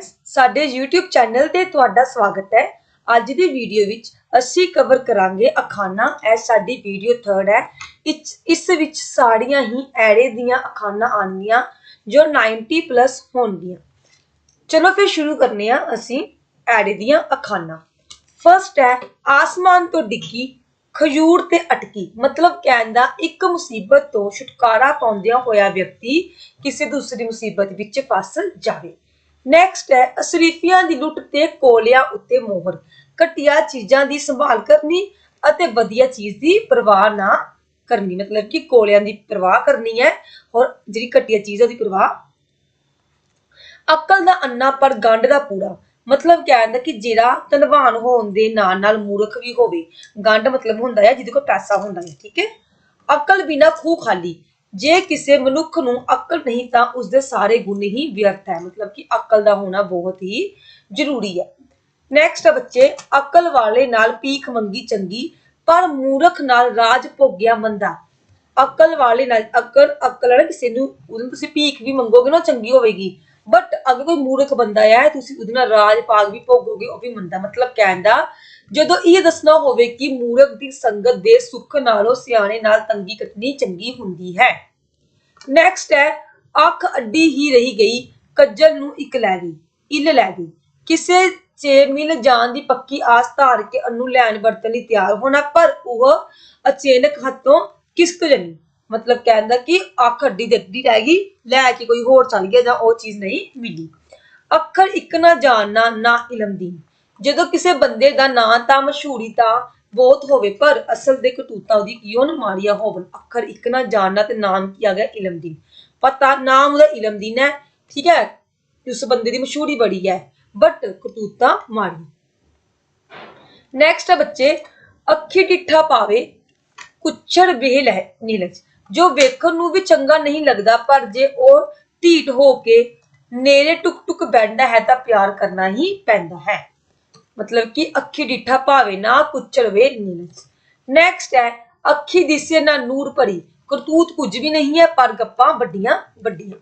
ਸਾਡੇ YouTube channel ਤੇ ਤੁਹਾਡਾ ਸਵਾਗਤ ਹੈ। ਅੱਜ ਦੀ ਵੀਡੀਓ ਵਿੱਚ ਅਸੀਂ ਕਵਰ ਕਰਾਂਗੇ ਅਖਾਣਾ। ਇਹ ਸਾਡੀ ਵੀਡੀਓ 3rd ਹੈ। ਇਸ ਵਿੱਚ ਸਾੜੀਆਂ ਹੀ ਐੜੇ ਦੀਆਂ ਅਖਾਣਾ ਆਣਗੀਆਂ ਜੋ 90 ਪਲੱਸ ਹੋਣਗੀਆਂ। ਚਲੋ ਫਿਰ ਸ਼ੁਰੂ ਕਰਨੇ ਆ ਅਸੀਂ ਐੜੇ ਦੀਆਂ ਅਖਾਨਾ ਫਰਸਟ ਹੈ, ਆਸਮਾਨ ਤੋਂ ਡਿੱਗੀ, ਖਜੂਰ ਤੇ ਅਟਕੀ। ਮਤਲਬ ਕਹਿੰਦਾ ਇੱਕ ਮੁਸੀਬਤ ਤੋਂ ਛੁਟਕਾਰਾ ਪਾਉਂਦਿਆਂ ਹੋਇਆ ਵਿਅਕਤੀ ਕਿਸੇ ਦੂਸਰੀ ਮੁਸੀਬਤ ਵਿੱਚ ਫਸ ਜਾਵੇ। ਨੈਕਸਟ ਹੈ, ਅਸਰੀਫੀਆਂ ਦੀ ਲੁੱਟ ਤੇ ਕੋਲਿਆਂ ਉੱਤੇ ਮੋਹਰ। ਘਟੀਆ ਚੀਜ਼ਾਂ ਦੀ ਸੰਭਾਲ ਕਰਨੀ ਅਤੇ ਵਧੀਆ ਚੀਜ਼ ਦੀ ਪਰਵਾਹ ਨਾ ਕਰਨੀ। ਮਤਲਬ ਕਿ ਕੋਲਿਆਂ ਦੀ ਪਰਵਾਹ ਕਰਨੀ ਹੈ ਔਰ ਜਿਹੜੀ ਘਟੀਆ ਚੀਜ਼ ਹੈ ਉਹਦੀ ਪਰਵਾਹ। ਅਕਲ ਦਾ ਅੰਨਾ ਪਰ ਗੰਢ ਦਾ ਪੂਰਾ। ਮਤਲਬ ਕਹਿੰਦਾ ਕਿ ਜਿਹੜਾ ਧਨਵਾਨ ਹੋਣ ਦੇ ਨਾਲ ਨਾਲ ਮੂਰਖ ਵੀ ਹੋਵੇ। ਗੰਢ ਮਤਲਬ ਹੁੰਦਾ ਹੈ ਜਿਹਦੇ ਕੋਲ ਪੈਸਾ ਹੁੰਦਾ ਹੈ, ਠੀਕ ਹੈ? ਅਕਲ ਬਿਨਾ ਖੂਹ ਖਾਲੀ। ਜੇ ਕਿਸੇ ਮਨੁੱਖ ਨੂੰ ਅਕਲ ਨਹੀਂ, ਤਾਂ ਉਸਦੇ ਸਾਰੇ ਗੁਣ ਹੀ ਵਿਅਰਥ ਹੈ। ਮਤਲਬ ਕਿ ਅਕਲ ਦਾ ਹੋਣਾ ਬਹੁਤ ਹੀ ਜ਼ਰੂਰੀ ਹੈ। ਨੈਕਸਟ ਬੱਚੇ, ਅਕਲ ਵਾਲੇ ਨਾਲ ਪੀਖ ਮੰਗੀ ਚੰਗੀ, ਪਰ ਮੂਰਖ ਨਾਲ ਰਾਜ ਭੋਗਿਆ ਮੰਦਾ। ਅਕਲ ਵਾਲੇ ਨਾਲ ਅਕਲ ਅਕਲ ਵਾਲਾ ਕਿਸੇ ਨੂੰ, ਉਹਨੂੰ ਤੁਸੀਂ ਭੀਖ ਵੀ ਮੰਗੋਗੇ ਨਾ ਚੰਗੀ ਹੋਵੇਗੀ। ਬਟ ਅਗਰ ਕੋਈ ਮੂਰਖ ਬੰਦਾ ਹੈ, ਤੁਸੀਂ ਉਹਦੇ ਨਾਲ ਰਾਜ ਭਾਗ ਵੀ ਭੋਗੋਗੇ, ਉਹ ਵੀ ਮੰਦਾ। ਮਤਲਬ ਕਹਿਣ ਦਾ ਜਦੋਂ ਇਹ ਦੱਸਣਾ ਹੋਵੇ ਕਿ ਮੂਰਖ ਦੀ ਸੰਗਤ ਦੇ ਸੁੱਖ ਨਾਲੋਂ ਸਿਆਣੇ ਨਾਲ ਤੰਗੀ ਕੱਟਣੀ ਚੰਗੀ ਹੁੰਦੀ ਹੈ। ਨੈਕਸਟ ਹੈ, ਅੱਖ ਅੱਡੀ ਹੀ ਰਹੀ ਗਈ, ਕੱਜਲ ਨੂੰ ਇੱਕ ਲੈ ਗਈ, ਇੱਲ ਲੈ ਗਈ। ਕਿਸੇ ਚੇ ਮਿਲ ਜਾਣ ਦੀ ਪੱਕੀ ਆਸ ਧਾਰ ਕੇ ਅਨੂ ਲੈਣ ਵਰਤਣ ਲਈ ਤਿਆਰ ਹੋਣਾ, ਪਰ ਉਹ ਅਚਾਨਕ ਹੱਥੋਂ ਕਿਸਕ ਜਣੀ ਮਤਲਬ ਕਹਿੰਦਾ ਕਿ ਅੱਖ ਅੱਡੀ ਦੇ ਅੱਡੀ ਰਹਿ ਗਈ, ਲੈ ਕੇ ਕੋਈ ਹੋਰ ਚੱਲ ਗਿਆ ਜਾਂ ਉਹ ਚੀਜ਼ ਨਹੀਂ ਮਿਲੀ। ਅੱਖਰ ਇੱਕ ਨਾ ਜਾਣਨਾ, ਨਾ ਇਲਮ ਦੀ ਜਦੋਂ ਕਿਸੇ ਬੰਦੇ ਦਾ ਨਾਂ ਤਾਂ ਮਸ਼ਹੂਰੀ ਤਾਂ ਬਹੁਤ ਹੋਵੇ, ਪਰ ਅਸਲ ਦੇ ਕਟੂਤਾ ਉਹਦੀ ਕਿਉਂ ਨਾ ਮਾੜੀਆਂ ਹੋਵਨ ਅੱਖਰ ਇੱਕ ਨਾ ਜਾਣਨਾ ਤੇ ਨਾਮ ਕੀ ਆ ਗਿਆ? ਇਲਮਦੀਨ। ਪਤਾ, ਨਾਮ ਉਹਦਾ ਇਲਮਦੀਨ ਹੈ, ਠੀਕ ਹੈ? ਉਸ ਬੰਦੇ ਦੀ ਮਸ਼ਹੂਰੀ ਬੜੀ ਹੈ ਬਟ ਕਟੂਤਾ ਮਾਰੀ ਨੈਕਸਟ ਹੈ ਬੱਚੇ, ਅੱਖੀ ਡਿੱਠਾ ਪਾਵੇ, ਕੁੱਛੜ ਵੇਲ ਹੈ ਨੀਲਜ। ਜੋ ਵੇਖਣ ਨੂੰ ਵੀ ਚੰਗਾ ਨਹੀਂ ਲੱਗਦਾ, ਪਰ ਜੇ ਉਹ ਢੀਠ ਹੋ ਕੇ ਨੇੜੇ ਟੁਕ ਟੁਕ ਬੈਠਦਾ ਹੈ ਤਾਂ ਪਿਆਰ ਕਰਨਾ ਹੀ ਪੈਂਦਾ ਹੈ। ਮਤਲਬ ਕਿ ਅੱਖੀ ਡਿੱਠਾ ਭਾਵੇ ਨਾ ਕੁੱਚੜ ਵੇ ਨੀਲਜ ਨੈਕਸਟ ਹੈ ਅੱਖੀ ਦਿਸੇ ਨਾ ਨੂਰ ਭਰੀ ਕਰਤੂਤ ਕੁਝ ਵੀ ਨਹੀਂ ਹੈ ਪਰ ਗੱਪਾਂ ਵੱਡੀਆਂ ਵੱਡੀਆਂ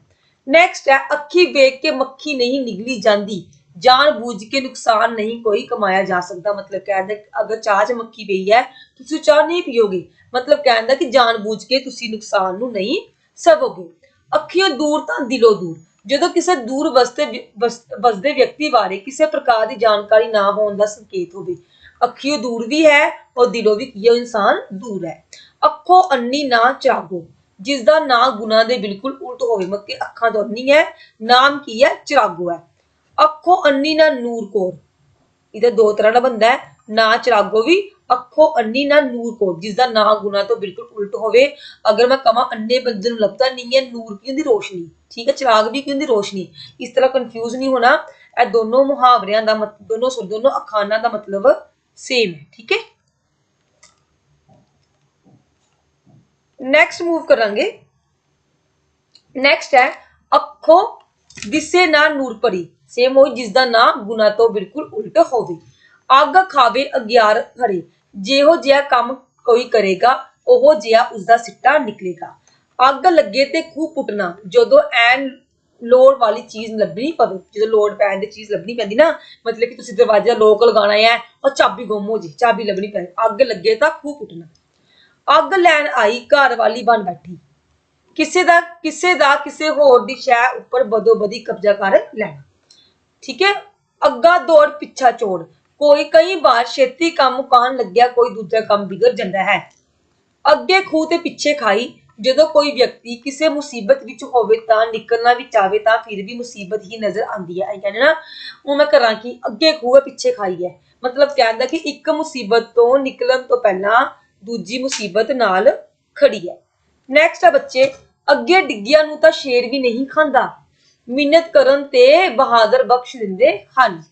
ਨੈਕਸਟ ਹੈ ਅੱਖੀ ਵੇਖ ਕੇ ਮੱਖੀ ਨਹੀਂ ਨਿਗਲੀ ਜਾਂਦੀ ਜਾਣ ਬੂਝ ਕੇ ਨੁਕਸਾਨ ਨਹੀਂ ਕੋਈ ਕਮਾਇਆ ਜਾ ਸਕਦਾ ਮਤਲਬ ਕਹਿੰਦਾ ਕਿ ਅਗਰ ਚਾਹ 'ਚ ਮੱਖੀ ਪਈ ਹੈ ਤੁਸੀਂ ਚਾਹ ਨਹੀਂ ਪੀਓਗੇ ਮਤਲਬ ਕਹਿੰਦਾ ਕਿ ਜਾਣ ਬੂਝ ਕੇ ਤੁਸੀਂ ਨੁਕਸਾਨ ਨੂੰ ਨਹੀਂ ਸਵੋਗੇ ਅੱਖੀਆਂ ਦੂਰ ਤਾਂ ਦਿਲੋਂ ਦੂਰ ਜਦੋਂ ਕਿਸੇ ਦੂਰ ਵਸਤੇ ਵਸਦੇ ਵਿਅਕਤੀ ਬਾਰੇ ਕਿਸੇ ਪ੍ਰਕਾਰ ਦੀ ਜਾਣਕਾਰੀ ਨਾ ਹੋਣ ਦਾ ਸੰਕੇਤ ਹੋਵੇ। ਅੱਖੀਓ ਦੂਰ ਵੀ ਹੈ ਔਰ ਦਿਲੋਂ ਵੀ ਕੀ ਉਹ ਇਨਸਾਨ ਦੂਰ ਹੈ। ਅੱਖੋਂ ਅੰਨੀ ਨਾ ਚਾਗੋ ਜਿਸ ਦਾ ਨਾਂ ਗੁਨਾਹ ਦੇ ਬਿਲਕੁਲ ਉਲਟ ਹੋਵੇ, ਮਤਲਬ ਕਿ ਅੱਖਾਂ ਤੋਂ ਅੰਨੀ ਹੈ, ਨਾਮ ਕੀ ਹੈ? ਚਿਰਾਗੋ ਹੈ। ਅੱਖੋਂ ਅੰਨੀ ਨਾ ਨੂਰ ਕੋਰ। ਇਹਦਾ ਦੋ ਤਰ੍ਹਾਂ ਦਾ ਬੰਦਾ ਹੈ, ਨਾ ਚਿਰਾਗੋ ਵੀ ਅੱਖੋਂ ਅੰਨੀ ਨਾ ਨੂਰ ਕੋਰ ਜਿਸ ਦਾ ਨਾਂ ਗੁਨਾਹ ਤੋਂ ਬਿਲਕੁਲ ਉਲਟ ਹੋਵੇ। ਅਗਰ ਮੈਂ ਕਹਾਂ ਅੰਨੇ ਬੰਦੇ ਨੂੰ ਲੱਭਦਾ ਨਹੀਂ ਹੈ, ਨੂਰ ਕੀ ਹੁੰਦੀ? ਰੋਸ਼ਨੀ। ਠੀਕ ਹੈ, ਚਿਰਾਗ ਵੀ ਕੀ ਹੁੰਦੀ? ਰੋਸ਼ਨੀ। ਇਸ ਤਰ੍ਹਾਂ ਕੰਫਿਊਜ਼ ਨਹੀਂ ਹੋਣਾ। ਇਹ ਦੋਨੋਂ ਮੁਹਾਵਰਿਆਂ ਦਾ ਮਤ, ਦੋਨੋਂ ਸੋ ਦੋਨੋਂ ਅਖਾਨਾਂ ਦਾ ਮਤਲਬ ਸੇਮ ਹੈ। ਠੀਕ ਹੈ? ਨੈਕਸਟ ਮੂਵ ਕਰਾਂਗੇ। ਨੈਕਸਟ ਹੈ, ਅੱਖੋਂ ਦਿਸੇ ਨਾ ਨੂਰ ਭਰੀ ਸੇਮ ਹੋਈ ਜਿਸ ਦਾ ਨਾਂ ਗੁਨਾ ਤੋਂ ਬਿਲਕੁਲ ਉਲਟ ਹੋਵੇ। ਅੱਗ ਖਾਵੇ ਅਗਿਆਰ ਹਰੇ। ਜਿਹੋ ਜਿਹਾ ਕੰਮ ਕੋਈ ਕਰੇਗਾ, ਉਹ ਜਿਹਾ ਉਸ ਦਾ ਸਿੱਟਾ ਨਿਕਲੇਗਾ। ਅੱਗ ਲੱਗੇ ਤੇ ਖੂਹ ਪੁੱਟਣਾ, ਜਦੋਂ ਐਨ ਲੋੜ ਵਾਲੀ ਚੀਜ਼ ਲੱਭਣੀ ਪਵੇ, ਜਦੋਂ ਲੋੜ ਪੈਣ ਦੀ ਚੀਜ਼ ਲੱਭਣੀ ਪੈਂਦੀ ਨਾ, ਮਤਲਬ ਕਿ ਤੁਸੀਂ ਦਰਵਾਜ਼ਾ ਲੋਕ ਲਗਾਉਣਾ ਹੈ ਔਰ ਚਾਬੀ ਗੁੰਮ ਹੋ ਜੇ, ਚਾਬੀ ਲੱਭਣੀ ਪੈ ਅੱਗ ਲੱਗੇ ਤਾਂ ਖੂਹ ਪੁੱਟਣਾ। ਅੱਗ ਲੈਣ ਆਈ, ਘਰ ਵਾਲੀ ਬਣ ਬੈਠੀ। ਕਿਸੇ ਦਾ ਕਿਸੇ ਦਾ, ਕਿਸੇ ਹੋਰ ਦੀ ਸ਼ੈ ਉੱਪਰ ਬਦੋ ਬਦੀ ਕਬਜ਼ਾ ਕਰ ਲੈਣਾ। ਠੀਕ ਹੈ? ਅੱਗਾ ਦੌੜ, ਪਿੱਛਾ ਚੋੜ। ਕੋਈ ਕਈ ਵਾਰ ਛੇਤੀ ਕੰਮ ਮੁਕਾਣ ਲੱਗਿਆ, ਕੋਈ ਦੂਜਾ ਕੰਮ ਵਿਗੜ ਜਾਂਦਾ ਹੈ। ਅੱਗੇ ਖੂਹ ਤੇ ਪਿੱਛੇ ਖਾਈ, ਜਦੋਂ ਕੋਈ ਵਿਅਕਤੀ ਕਿਸੇ ਮੁਸੀਬਤ ਵਿੱਚ ਹੋਵੇ ਤਾਂ ਨਿਕਲਣਾ ਵੀ ਚਾਹੇ ਤਾਂ ਫਿਰ ਵੀ ਮੁਸੀਬਤ ਹੀ ਨਜ਼ਰ ਆਉਂਦੀ ਹੈ। ਇਹ ਕਹਿੰਦੇ ਨਾ ਉਹ ਮੈਂ ਕਰਾਂ ਕਿ? ਅੱਗੇ ਖੂਹ ਪਿੱਛੇ ਖਾਈ ਹੈ। ਮਤਲਬ ਕਹਿੰਦਾ ਕਿ ਇੱਕ ਮੁਸੀਬਤ ਤੋਂ ਨਿਕਲਣ ਤੋਂ ਪਹਿਲਾਂ ਦੂਜੀ ਮੁਸੀਬਤ ਨਾਲ ਖੜੀ ਹੈ। ਨੈਕਸਟ ਆ ਬੱਚੇ, ਅੱਗੇ ਡਿੱਗਿਆ ਨੂੰ ਤਾਂ ਸ਼ੇਰ ਵੀ ਨਹੀਂ ਖਾਂਦਾ। ਮਿਹਨਤ ਕਰਨ ਤੇ ਬਹਾਦਰ ਬਖਸ਼ ਦਿੰਦੇ ਹਨ।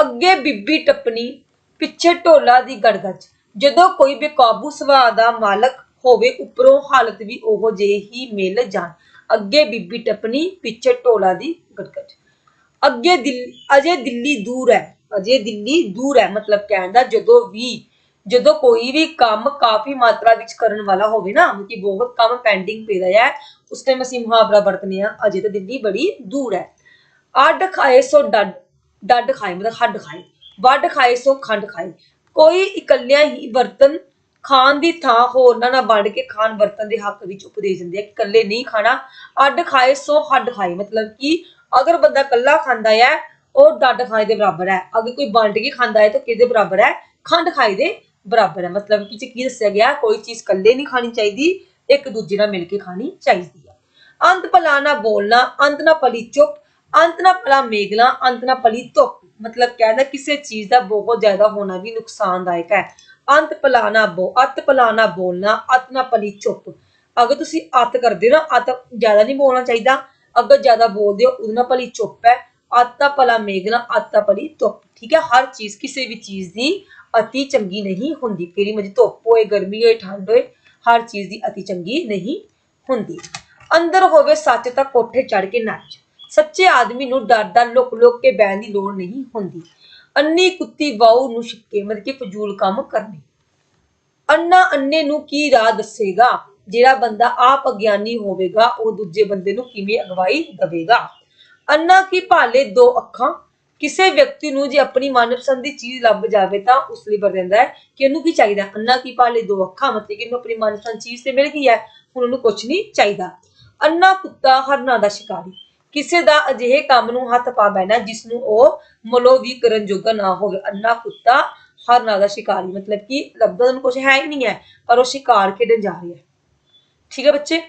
ਅੱਗੇ ਬੀਬੀ ਟੱਪਣੀ, ਪਿੱਛੇ ਢੋਲਾ ਦੀ ਗੜਗੜ ਜਦੋਂ ਕੋਈ ਬੇਕਾਬੂ ਸੁਭਾਅ ਦਾ ਮਾਲਕ ਹੋਵੇ, ਉੱਪਰੋਂ ਹਾਲਤ ਵੀ ਉਹੋ ਜਿਹੀ ਹੀ ਮਿਲ ਜਾਣ। ਅੱਗੇ ਬੀਬੀ ਟੱਪਣੀ, ਪਿੱਛੇ ਢੋਲਾ ਦੀ ਗੜਗੜ ਅੱਗੇ ਦਿੱਲੀ, ਅਜੇ ਦਿੱਲੀ ਦੂਰ ਹੈ। ਅਜੇ ਦਿੱਲੀ ਦੂਰ ਹੈ, ਮਤਲਬ ਕਹਿਣ ਦਾ ਜਦੋਂ ਵੀ, ਜਦੋਂ ਕੋਈ ਵੀ ਕੰਮ ਕਾਫੀ ਮਾਤਰਾ ਵਿੱਚ ਕਰਨ ਵਾਲਾ ਹੋਵੇ ਨਾ ਕਿ ਬਹੁਤ ਕੰਮ ਪੈਂਡਿੰਗ ਪਿਆ ਹੈ, ਉਸ ਟਾਈਮ ਅਸੀਂ ਮੁਹਾਵਰਾ ਵਰਤਨੇ ਆ, ਅਜੇ ਤਾਂ ਦਿੱਲੀ ਬੜੀ ਦੂਰ ਹੈ। ਅੱਡ ਖਾਏ ਸੋ ਡੱਡ ਡੱਡ ਖਾਏ, ਮਤਲਬ ਹੱਡ ਖਾਏ ਵੱਡ ਖਾਏ ਸੋ ਖੰਡ ਖਾਏ। ਕੋਈ ਇਕੱਲਿਆਂ ਹੀ ਵਰਤਨ ਖਾਣ ਦੀ ਥਾਂ ਹੋਰਨਾਂ ਨਾਲ ਵੰਡ ਕੇ ਖਾਣ ਵਰਤਨ ਦੇ ਹੱਕ ਵਿੱਚ ਉਪਦੇਸ਼ ਦਿੰਦੇ ਆ ਇਕੱਲੇ ਨਹੀਂ ਖਾਣਾ। ਅੱਡ ਖਾਏ ਸੋ ਹੱਡ ਖਾਏ, ਮਤਲਬ ਕਿ ਅਗਰ ਬੰਦਾ ਇਕੱਲਾ ਖਾਂਦਾ ਹੈ ਉਹ ਡੱਡ ਖਾਏ ਦੇ ਬਰਾਬਰ ਹੈ। ਅਗਰ ਕੋਈ ਵੰਡ ਕੇ ਖਾਂਦਾ ਹੈ ਤਾਂ ਕਿਹਦੇ ਬਰਾਬਰ ਹੈ? ਖੰਡ ਖਾਏ ਦੇ ਬਰਾਬਰ ਹੈ। ਮਤਲਬ ਕਿ ਕੀ ਦੱਸਿਆ ਗਿਆ? ਕੋਈ ਚੀਜ਼ ਇਕੱਲੇ ਨਹੀਂ ਖਾਣੀ ਚਾਹੀਦੀ, ਇੱਕ ਦੂਜੇ ਨਾਲ ਮਿਲ ਕੇ ਖਾਣੀ ਚਾਹੀਦੀ ਹੈ। ਅੰਤ ਭਲਾ ਨਾ ਬੋਲਣਾ ਅੰਤ ਨਾ ਪਲੀ ਚੁੱਪ ਅੰਤ ਨਾ ਭਲਾ ਮੇਗਲਾ ਅੰਤ ਨਾ ਭਲੀ ਧੁੱਪ। ਮਤਲਬ ਕਹਿੰਦਾ ਕਿਸੇ ਚੀਜ਼ ਦਾ ਬਹੁਤ ਜ਼ਿਆਦਾ ਹੋਣਾ ਵੀ ਨੁਕਸਾਨਦਾਇਕ ਹੈ। ਅੰਤ ਭਲਾ ਨਾ ਬੋ, ਅਤ ਭਲਾ ਨਾ ਬੋਲਣਾ, ਅਤ ਨਾ ਪਲੀ ਚੁੱਪ। ਅਗਰ ਤੁਸੀਂ ਅਤ ਕਰਦੇ ਹੋ ਨਾ, ਅਤ ਜ਼ਿਆਦਾ ਨਹੀਂ ਬੋਲਣਾ ਚਾਹੀਦਾ। ਅਗਰ ਜ਼ਿਆਦਾ ਬੋਲਦੇ ਹੋ, ਉਹਦੇ ਨਾਲ ਭਲੀ ਚੁੱਪ ਹੈ। ਆਤਾ ਭਲਾ ਮੇਗਨਾ ਆਤਾ ਭਲੀ ਧੁੱਪ, ਠੀਕ ਹੈ? ਹਰ ਚੀਜ਼ ਕਿਸੇ ਵੀ ਚੀਜ਼ ਦੀ ਅਤੀ ਚੰਗੀ ਨਹੀਂ ਹੁੰਦੀ। ਕਿਹੜੀ ਮਰਜ਼ੀ ਧੁੱਪ ਹੋਏ, ਗਰਮੀ ਹੋਏ, ਠੰਡ ਹੋਏ, ਹਰ ਚੀਜ਼ ਦੀ ਅਤੀ ਚੰਗੀ ਨਹੀਂ ਹੁੰਦੀ। ਅੰਦਰ ਹੋਵੇ ਸੱਚ ਤਾਂ ਕੋਠੇ ਚੜ ਕੇ ਨੱਚ। ਸੱਚੇ ਆਦਮੀ ਨੂੰ ਡਰ ਦਾ ਲੁਕ ਲੁਕ ਕੇ ਬਹਿਣ ਦੀ ਲੋੜ ਨਹੀਂ ਹੁੰਦੀ। ਅੰਨੀ ਕੁੱਤੀ ਵਾਉ ਨੂੰ ਛਿੱਕੇ ਮਤਲਬ ਕਿ ਫਜ਼ੂਲ ਕੰਮ ਕਰਨੇ। ਅੰਨਾ ਅੰਨੇ ਨੂੰ ਕੀ ਰਾਹ ਦੱਸੇਗਾ? ਜਿਹੜਾ ਬੰਦਾ ਆਪ ਅਗਿਆਨੀ ਹੋਵੇਗਾ, ਉਹ ਦੂਜੇ ਬੰਦੇ ਨੂੰ ਕਿਵੇਂ ਅਗਵਾਈ ਦੇਵੇਗਾ? ਅੰਨਾ ਕੀ ਭਾਲੇ ਦੋ ਅੱਖਾਂ? ਕਿਸੇ ਵਿਅਕਤੀ ਨੂੰ ਜੇ ਆਪਣੀ ਮਨਪਸੰਦ ਦੀ ਚੀਜ਼ ਲੱਭ ਜਾਵੇ ਤਾਂ ਉਸ ਲਈ ਬਰ ਦਿੰਦਾ ਹੈ ਕਿ ਉਹਨੂੰ ਕੀ ਚਾਹੀਦਾ? ਅੰਨਾ ਕੀ ਭਾਲੇ ਦੋ ਅੱਖਾਂ? ਮਤਲਬ ਕਿ ਉਹਨੂੰ ਆਪਣੀ ਮਨਪਸੰਦ ਚੀਜ਼ ਤੇ ਮਿਲ ਗਈ ਹੈ, ਹੁਣ ਉਹਨੂੰ ਕੁਝ ਨਹੀਂ ਚਾਹੀਦਾ। ਅੰਨਾ ਕੁੱਤਾ ਹਰਨਾ ਦਾ ਸ਼ਿਕਾਰੀ। ਕਿਸੇ ਦਾ ਅਜਿਹੇ ਕੰਮ ਨੂੰ ਹੱਥ ਪਾ ਬੈਣਾ ਜਿਸ ਨੂੰ ਉਹ ਮਲੋ ਵੀ ਕਰਨ ਜੋਗਾ ਨਾ ਹੋਵੇ। ਅੰਨਾ ਕੁੱਤਾ ਹਰਨਾ ਦਾ ਸ਼ਿਕਾਰੀ ਮਤਲਬ ਕਿ ਲੱਭਦਾ ਉਹਨੂੰ ਕੁਝ ਹੈ ਹੀ ਨਹੀਂ ਹੈ, ਪਰ ਉਹ ਸ਼ਿਕਾਰ ਖੇਡਣ ਜਾ ਰਿਹਾ ਹੈ। ਠੀਕ ਹੈ ਬੱਚੇ?